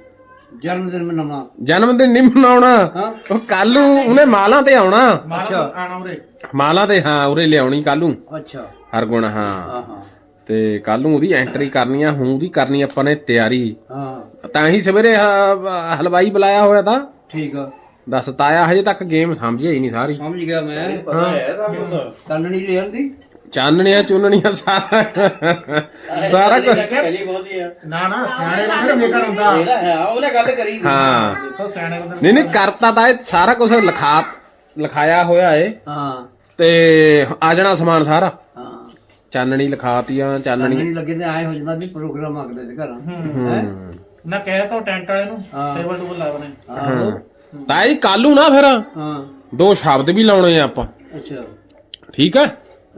ਜਨਮ ਦਿਨ ਮਨਾਉਣਾ। ਜਨਮ ਦਿਨ ਨਹੀਂ ਮਨਾਉਣਾ। ਹਾਂ। ਉਹ ਕੱਲ ਨੂੰ ਉਹਨੇ ਮਾਲਾਂ ਤੇ ਆਉਣਾ। ਅੱਛਾ। ਆਣਾ ਉਰੇ। ਮਾਲਾਂ ਤੇ ਹਾਂ ਉਰੇ ਲਿਆਉਣੀ ਕੱਲ ਨੂੰ। ਅੱਛਾ। ਹਰਗੁਣ ਹਾਂ। ਹਾਂ ਹਾਂ। ਤੇ ਕੱਲ ਨੂੰ ਉਹਦੀ ਐਂਟਰੀ ਕਰਨੀ ਆ ਹੁਣ ਉਹਦੀ ਕਰਨੀ ਆਪਾਂ ਨੇ ਤਿਆਰੀ। ਹਾਂ। ਤਾਂ ਹੀ ਸਵੇਰੇ ਹ- ਹਲਵਾਈ ਬੁਲਾਇਆ ਹੋਇਆ ਤਾਂ। ਠੀਕ ਆ। ਦੱਸ ਤਾਇਆ ਹਜੇ ਤੱਕ ਗੇਮ ਸਮਝਿਆ ਹੀ ਨਹੀਂ ਸਾਰੀ। ਸਮਝ ਗਿਆ ਮੈਂ। ਪਤਾ ਹੈ। ਸਭ ਕੁਝ ਤੰਨਣੀ ਲਿਆਂਦੀ ਚਾਨਣੀਆਂ ਚੁੰਨਣੀਆਂ ਸਾਰਾ। ਸਾਰਾ ਕੁਝ ਪਹਿਲੀ ਬਹੁਤ ਹੀ ਆ ਨਾ ਨਾ ਸਿਆਣੇ ਬੰਦੇ ਨੇ ਮੇਕਰ ਹੁੰਦਾ। ਇਹਦਾ ਹੈ ਉਹਨੇ ਗੱਲ ਕਰੀ ਸੀ। ਹਾਂ। ਦੇਖੋ ਸਿਆਣੇ ਬੰਦੇ ਨਹੀਂ ਨਹੀਂ ਕਰਤਾ ਤਾਂ ਇਹ ਸਾਰਾ ਕੁਝ ਲਿਖਾ ਲਿਖਾਇਆ ਹੋਇਆ ਏ। ਹਾਂ। ਤੇ ਆ ਜਾਣਾ ਸਮਾਨ ਸਾਰਾ। ਹਾਂ। ਚਾਨਣੀ ਲਿਖਾਤੀਆਂ ਚਾਨਣੀ ਤੰਨਣੀ ਲੱਗੇ ਤੇ ਆਏ ਹੋ ਜਾਂਦਾ ਵੀ ਪ੍ਰੋਗਰਾਮ ਆਗਦੇ ਤੇ ਘਰਾਂ। ਹੈ। ਹੂੰ। ਨਾ ਕਹਿ ਤਾ ਟੈਂਟ ਵਾਲੇ ਨੂੰ ਹਾਂ। ਟੇਬਲ ਟੂਬਲ ਲਾ ਬਣੇ ਆਹੋ ਤਾਂ ਇਹ ਕੱਲ ਨੂੰ ਨਾ ਫਿਰ। ਹਾਂ। ਦੋ ਸ਼ਬਦ ਵੀ ਲਾਉਣੇ ਆ ਆਪਾਂ। ਅੱਛਾ। ਠੀਕ ਹੈ?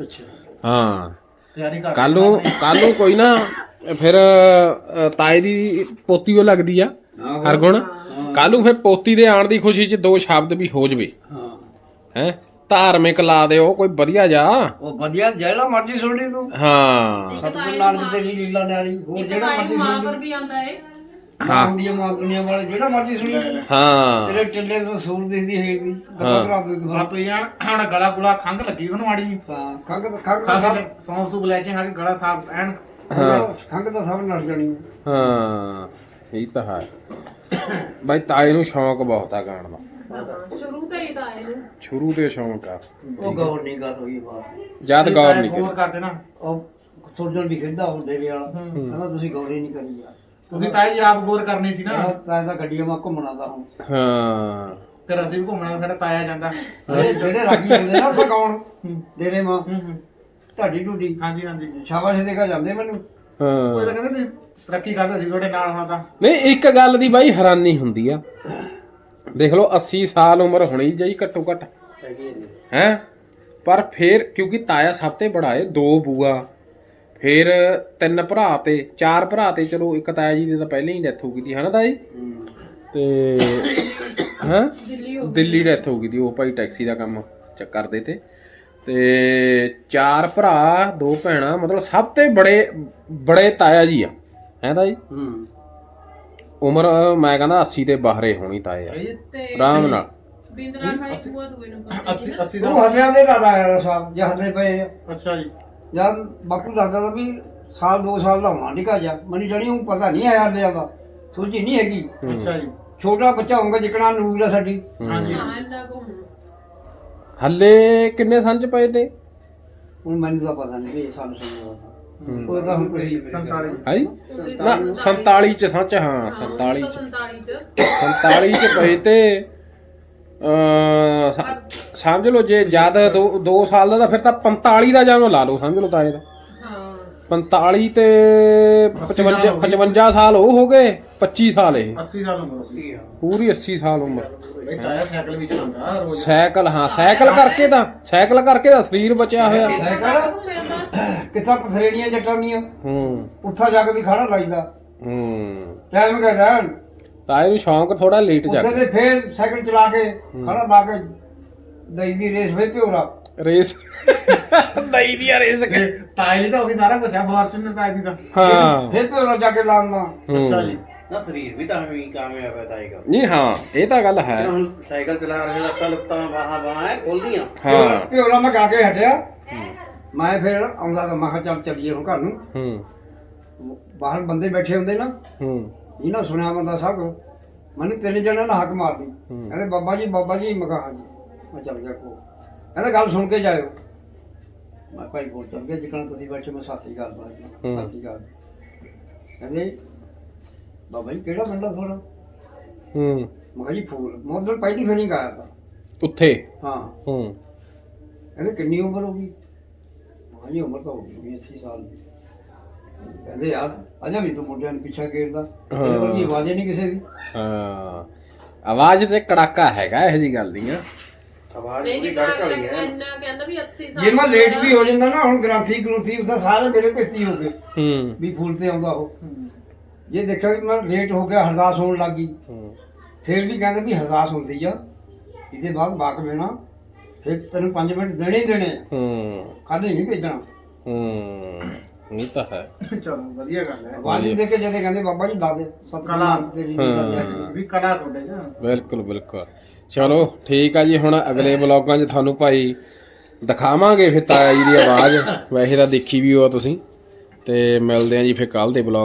ਅੱਛਾ। ਹਾਂ। ਤਿਆਰੀ ਕਰ। ਕੱਲ ਨੂੰ ਕੱਲ ਨੂੰ ਕੋਈ ਨਾ ਫਿਰ ਅ, ਤਾਏ ਦੀ ਪੋਤੀ ਉਹ ਲੱਗਦੀ ਆ ਆਹੋ। ਹਰਗੁਣ। ਕੱਲ ਨੂੰ ਫਿਰ ਪੋਤੀ ਦੇ ਆਣ ਦੀ ਖੁਸ਼ੀ 'ਚ ਦੋ ਸ਼ਬਦ ਵੀ ਹੋ ਜਵੇ। ਹਾਂ। ਹੈ? ਧਾਰਮਿਕ ਲਾ ਦਿਓ ਕੋਈ ਵਧੀਆ ਜਾ। ਉਹ ਵਧੀਆ ਜਿਹੜਾ ਮਰਜ਼ੀ ਸੁਣੀ ਤੂੰ ਹਾਂ। ਸਤਿਗੁਰੂ ਨਾਨਕ ਤੇਰੀ ਲੀਲਾ ਨਿਆਰੀ ਹੋਰ ਜਿਹੜਾ ਤਾਂ ਮਰਜ਼ੀ ਮਾਂ ਸੁਣੀ ਪਰ ਵੀ ਆਉਂਦਾ ਏ। ਹਾਂ। ਹੁੰਦੀ ਮਾਂ ਦੁਨੀਆ ਵਾਲੇ ਜਿਹੜਾ ਮਰਜ਼ੀ ਸੁਣੀ ਹਾਂ। ਤੇਰੇ ਟਿੱਲੇ ਤੋਂ ਸੂਰ ਦਿਖਦੀ ਹੈ। ਵੀ ਕਦੋਂ ਤਰਾ ਦੂ ਬਾਪ ਯਾਰ ਹਣ ਗਲਾ ਗੁਲਾ ਖੰਗ ਲੱਗੀ ਉਹਨੂੰ ਮਾੜੀ ਹਾਂ ਖੰਗ ਖੰਗ ਸਭ ਸੌਂਫ ਸੂਪ ਲੈ ਕੇ ਹਾਂ ਗਲਾ ਸਾਫ਼ ਐਨ। ਖੰਗ ਤਾਂ ਸਭ ਨੜ ਜਾਣੀ। ਹੈ। ਹਾਂ ਇਹ ਤਾਂ ਹੈ। ਬਾਈ ਤਾਏ ਨੂੰ ਸ਼ੌਂਕ ਬਹੁਤ ਆ ਗਾਣ ਦਾ। ਹਾਂ ਸ਼ੁਰੂ ਤੋਂ ਹੀ ਤਾਂ ਆਏ ਨੂੰ। ਸ਼ੁਰੂ ਤੋਂ ਸ਼ੌਂਕ ਆ। ਉਹ ਗੌਰ ਨਹੀਂ ਗੱਲ ਹੋਈ ਬਾਤ ਜਦ ਗੌਰ ਨਹੀਂ ਕੀਤੀ ਕਰਦੇ ਨਾ ਉਹ ਸੁਰਜਣ ਵੀ ਕਹਿੰਦਾ ਉਹ ਡੇਰੇ ਵਾਲਾ। ਕਹਿੰਦਾ ਤੁਸੀਂ ਗੌਰ ਹੀ ਨਹੀਂ ਕਰੀ ਯਾਰ। ਤੁਸੀਂ ਤਾਂ ਜੀ ਆਪ ਗੌਰ ਕਰਨੀ ਸੀ ਨਾ। ਕਹਿੰਦਾ ਤਾਂ ਇਹਦਾ ਗੱਡੀਆਂ ਮਾ ਘੁੰਮਣਾ ਦਾ ਹੁਣ। ਹਾਂ। ਫਿਰ ਅਸੀਂ ਵੀ ਘੁੰਮਣਾ ਸਾਡਾ ਤਾਇਆ ਜਾਂਦਾ। ਜਿਹੜੇ ਰਾਗੀ ਹੁੰਦੇ ਨਾ ਉਹ ਗਾਉਣ ਮਾ। ਹੂੰ ਹੂੰ। ਢਾਡੀ ਢੂਡੀ। ਹਾਂਜੀ ਹਾਂਜੀ। ਸ਼ਾਬਾਸ਼ ਦੇ ਕੇ ਜਾਂਦੇ ਮੈਨੂੰ। ਉਹ ਹਾਂ ਤਾਂ ਕਹਿੰਦੇ ਤੁਸੀਂ ਤਰੱਕੀ ਕਰਦੇ ਸੀ ਤੁਹਾਡੇ ਨਾਲ ਹੋਣਾ ਤਾਂ। ਨਹੀਂ ਇੱਕ ਗੱਲ ਦੀ ਬਾਈ ਹੈਰਾਨੀ ਹੁੰਦੀ ਆ। ਦੇਖ ਲਓ 80 ਸਾਲ ਉਮਰ ਹੋਣੀ ਜਾਈ ਘੱਟੋ ਘੱਟ। ਹੈ ਪਰ ਫੇਰ ਕਿਉਂਕਿ ਤਾਇਆ ਸਭ ਤੋਂ ਬੜਾ ਏ ਦੋ ਬੂਆ। ਫੇਰ ਤਿੰਨ ਭਰਾ ਤੇ ਚਾਰ ਭਰਾ ਤੇ ਚਲੋ ਇੱਕ ਤਾਇਆ ਜੀ ਦੀ ਤਾਂ ਪਹਿਲਾਂ ਹੀ ਡੈਥ ਹੋ ਗਈ ਸੀ ਹਨਾ ਤਾਇਆ ਜੀ ਤੇ ਹਾਂ? ਦਿੱਲੀ ਹੋ ਦਿੱਲੀ ਡੈਥ ਹੋ ਗਈ ਸੀ ਉਹ ਭਾਈ ਟੈਕਸੀ ਦਾ ਕੰਮ ਕਰਦੇ ਤੇ। ਤੇ ਚਾਰ ਭਰਾ ਦੋ ਭੈਣਾਂ ਮਤਲਬ ਸਭ ਤੋਂ ਬੜੇ ਬੜੇ ਤਾਇਆ ਜੀ ਆ। ਹੈ ਤਾਂ ਜੀ ਹੂੰ। ਉਮਰ ਮੈਂ ਕਹਿੰਦਾ 80 ਦੇ ਬਾਹਰੇ ਹੋਣੀ ਤੇ ਆਰਾਮ ਨਾਲ। ਬਿੰਦਰਾ ਖਾਲੀ ਬੂਆ ਦੂਏ ਨੂੰ ਪਾਉਂਦੇ 80 80 ਉਹ ਦਾ ਹੱਲਿਆਂ ਦੇ ਦਾਦਾ ਆਇਆ ਸਾਹਿਬ ਜੇ ਹੱਲੇ ਪਏ ਆ। ਅੱਛਾ ਜੀ। ਯਾਰ ਬਾਪੂ ਦਾਦਾ ਦਾ ਵੀ ਸਾਲ ਦੋ ਸਾਲ ਦਾ ਹੋਣਾ ਨਿਕਾ ਜਾ ਮੈਨੂੰ ਜਣੀ ਉਹ ਪਤਾ ਨਹੀਂ ਆਇਆ ਹੱਲਿਆਂ ਦਾ। ਸੋਝੀ ਨਹੀਂ ਹੈਗੀ। ਅੱਛਾ ਜੀ। ਛੋਟਾ ਬੱਚਾ ਹੋਊਗਾ ਜਿਕਣਾ ਨੂਰ ਆ ਸਾਡੀ। ਹਾਂਜੀ ਹਾਂ ਇੰਨਾ ਕੁ ਹੁਣ ਹੱਲੇ ਕਿੰਨੇ ਸੰਨ ਚ ਪਏ ਤੇ? ਹੁਣ ਮੈਨੂੰ ਤਾਂ ਪਤਾ ਨਹੀਂ ਵੀ ਸਾਨੂੰ ਸਮਝਦਾ ਉਹ ਤਾਂ ਹੁਣ ਤੁਸੀਂ 47 ਹੈ? ਜੀ ਨਾ 47 ਚ ਸੱਚ ਹਾਂ 47 ਚ। 47 ਚ। 47 ਚ ਪਏ ਤੇ ਅ ਸਮਝ ਲਓ ਜੇ ਜਦ 2 ਸਾਲ ਦਾ ਤਾਂ ਫਿਰ ਤਾਂ 45 ਦਾ ਜਨਮ ਲਾ ਲਓ ਸਮਝ ਲਓ ਤਾਂ ਇਹਦਾ 45 ਤੇ 55 55 ਸਾਲ ਉਹ ਹੋ ਗਏ 25 ਸਾਲ ਇਹ। 80 ਸਾਲ ਉਮਰ ਸੀ ਪੂਰੀ 80 ਸਾਲ ਉਮਰ। ਬਈ ਤਾਇਆ ਸਾਈਕਲ ਵੀ ਚਲਾਉਂਦਾ ਰੋਜ਼। ਸਾਈਕਲ ਹਾਂ ਸਾਈਕਲ ਕਰਕੇ ਤਾਂ ਸਾਈਕਲ ਕਰਕੇ ਤਾਂ ਸਰੀਰ ਬਚਿਆ ਹੋਇਆ। ਕਿੱਥਾ ਪਥਰੇੜੀਆਂ ਜੱਟਾਂ ਹੂੰ। ਉੱਥਾ ਜਾ ਕੇ ਵੀ ਖੜਾ ਲਾਈਦਾ। ਹੂੰ। ਟਾਈਮ ਕਰ ਰਹਿਣ? ਤਾਂ ਇਹਨੂੰ ਸ਼ੌਂਕ ਥੋੜਾ ਲੇਟ ਉੱਥੇ ਜਾਗ ਤੇ ਫੇਰ ਸਾਈਕਲ ਚਲਾ ਕੇ ਖੜਾ ਲਾ ਕੇ ਦਈ ਦੀ ਰੇਸ ਵੇ ਪਿਓਰਾ। ਰੇਸ ਦਈ ਦੀ ਰੇਸ ਤੇ ਤਾਏ ਲਈ ਤਾਂ ਉਹ ਵੀ ਸਾਰਾ ਕੁਝ ਹੈ ਫਾਰਚੂਨਰ ਤਾਏ ਦੀ ਤਾਂ। ਹਾਂ। ਫੇਰ ਪਿਓਰਾ ਜਾ ਕੇ ਲਾਉਣਾ ਅੱਛਾ ਜੀ। ਨਾ ਸਰੀਰ ਵੀ ਤਾਂ ਵੀ ਕਾਮਯਾਬ ਹੈ ਤਾਏਗਾ ਨਹੀਂ ਹਾਂ ਇਹ ਤਾਂ ਗੱਲ ਹੈ। ਹੁਣ ਸਾਈਕਲ ਚਲਾ ਰਹੇ ਲੱਤਾਂ ਲੁੱਤਾਂ ਬਾਹਾਂ ਬਾਹਾਂ ਖੋਲਦੀਆਂ। ਹਾਂ। ਪਿਓਰਾ ਮੈਂ ਗਾ ਕੇ ਹਟਿਆ। ਮੈਂ ਫਿਰ ਆਉਂਦਾ ਤਾਂ ਮੈਂ ਕਿਹਾ ਚੱਲ ਚੱਲੀਏ ਹੁਣ ਘਰ ਨੂੰ। ਹੂੰ। ਬਾਹਰ ਬੰਦੇ ਬੈਠੇ ਹੁੰਦੇ ਨਾ। ਹੂੰ। ਇਹਨਾਂ ਸੁਣਿਆ ਬੰਦਾ ਸਭ ਮੈਨੂੰ ਤਿੰਨ ਜਣਿਆਂ ਨੇ ਹੱਕ ਮਾਰਦੀ। ਹੂੰ। ਕਹਿੰਦੇ ਬਾਬਾ ਜੀ ਬਾਬਾ ਜੀ ਮੈਂ ਕਿਹਾ ਹਾਂਜੀ ਮੈਂ ਚੱਲ ਗਿਆ ਕੋ ਕਹਿੰਦਾ ਗੱਲ ਸੁਣ ਕੇ ਜਾਇਓ। ਮੈਂ ਭਾਈ ਕੋਲ ਚੱਲ ਗਿਆ ਜਿੱਕਣਾ ਤੁਸੀਂ ਬੈਠੇ ਮੈਂ ਸਾਸੀ ਗੱਲ ਬਾਤ ਹੂੰ। ਸਾਸੀ ਗੱਲ ਕਹਿੰਦੇ ਬਾਬਾ ਜੀ ਕਿਹੜਾ ਬੰਦਾ ਥੋੜਾ ਹੂੰ। ਮੈਂ ਕਿਹਾ ਜੀ ਫੂਲ। ਮੈਂ ਉਧਰ ਪਹਿਲੀ ਫੇਰੀ ਗਾਇਆ ਤਾਂ। ਉੱਥੇ? ਹਾਂ। ਹੂੰ। ਕਹਿੰਦੇ ਕਿੰਨੀ ਉਮਰ ਹੋ ਗਈ? ਮੈਂ ਕਿਹਾ ਜੀ ਉਮਰ ਤਾਂ ਹੋ ਗਈ 80 ਸਾਲ ਦੀ। ਕਹਿੰਦੇ ਯਾਰ ਅਜਾ ਵੀ ਤੂੰ ਮੁੰਡਿਆਂ ਨੂੰ ਪਿੱਛਾ ਘੇਰਦਾ ਇਹਦੇ ਵਰਗੀ ਆਵਾਜ਼ ਹੀ ਨਹੀਂ ਕਿਸੇ ਦੀ। ਹਾਂ। ਆਵਾਜ਼ ਤੇ ਕੜਾਕਾ ਹੈਗਾ ਇਹੋ ਜੀ ਗੱਲ ਦੀਆਂ ਆਵਾਜ਼ ਨਹੀਂ ਪੂਰੀ ਜੀ ਗੜਕ ਵਾਲੀ ਹੈ। ਇੰਨਾ ਕਹਿੰਦਾ ਵੀ 80 ਸਾਲ ਜੇ ਮੈਂ ਲੇਟ ਵੀ ਹੋ ਜਾਂਦਾ ਨਾ ਹੁਣ ਗ੍ਰਾਂਥੀ ਗ੍ਰੂਥੀ ਉਹਦਾ ਸਾਰੇ ਮੇਰੇ ਭੇਤੀ ਹੋ ਗਏ। ਹੂੰ। ਵੀ ਫੂਲ ਤੇ ਆਉਂਦਾ ਉਹ। ਜੇ ਦੇਖਿਆ ਵੀ ਮੈਂ ਲੇਟ ਹੋ ਗਿਆ ਹਰਦਾਸ ਹੋਣ ਲੱਗ ਗਈ। ਹੂੰ। ਫਿਰ ਵੀ ਕਹਿੰਦੇ ਵੀ ਹਰਦਾਸ ਹੁੰਦੀ ਆ। ਇਹਦੇ ਬਾਅਦ ਬਾਕ ਲੈਣਾ ਫਿਰ ਤੈਨੂੰ 5 ਮਿੰਟ ਦੇਣੇ ਹੀ ਦੇਣੇ ਆ। ਹੂੰ। ਖਾਲੀ ਨਹੀਂ ਭੇਜਣਾ। ਹੂੰ। ਇਹ ਤਾਂ ਹੈ। ਚਲੋ ਵਧੀਆ ਗੱਲ ਹੈ। ਆਵਾਜ਼ ਦੇ ਕੇ ਜਦੇ ਕਹਿੰਦੇ ਬਾਬਾ ਜੀ ਲਾ ਦੇ। ਸਤਿ ਕਲਾ। ਤੇਰੀ ਹਾਂ। ਵੀ ਕਲਾ ਤੁਹਾਡੇ ਚ। ਬਿਲਕੁਲ ਬਿਲਕੁਲ। ਚਲੋ, ਠੀਕ ਆ ਜੀ, ਹੁਣ ਅਗਲੇ ਬਲੌਗਾਂ 'ਚ ਤੁਹਾਨੂੰ ਭਾਈ ਦਿਖਾਵਾਂਗੇ ਫਿਰ ਤਾਇਆ ਜੀ ਦੀ ਆਵਾਜ਼। ਵੈਸੇ ਤਾਂ ਦੇਖੀ ਵੀ ਹੋ ਤੁਸੀਂ। ਤੇ ਮਿਲਦੇ ਆ ਜੀ ਫਿਰ ਕੱਲ ਦੇ ਬਲੌਗ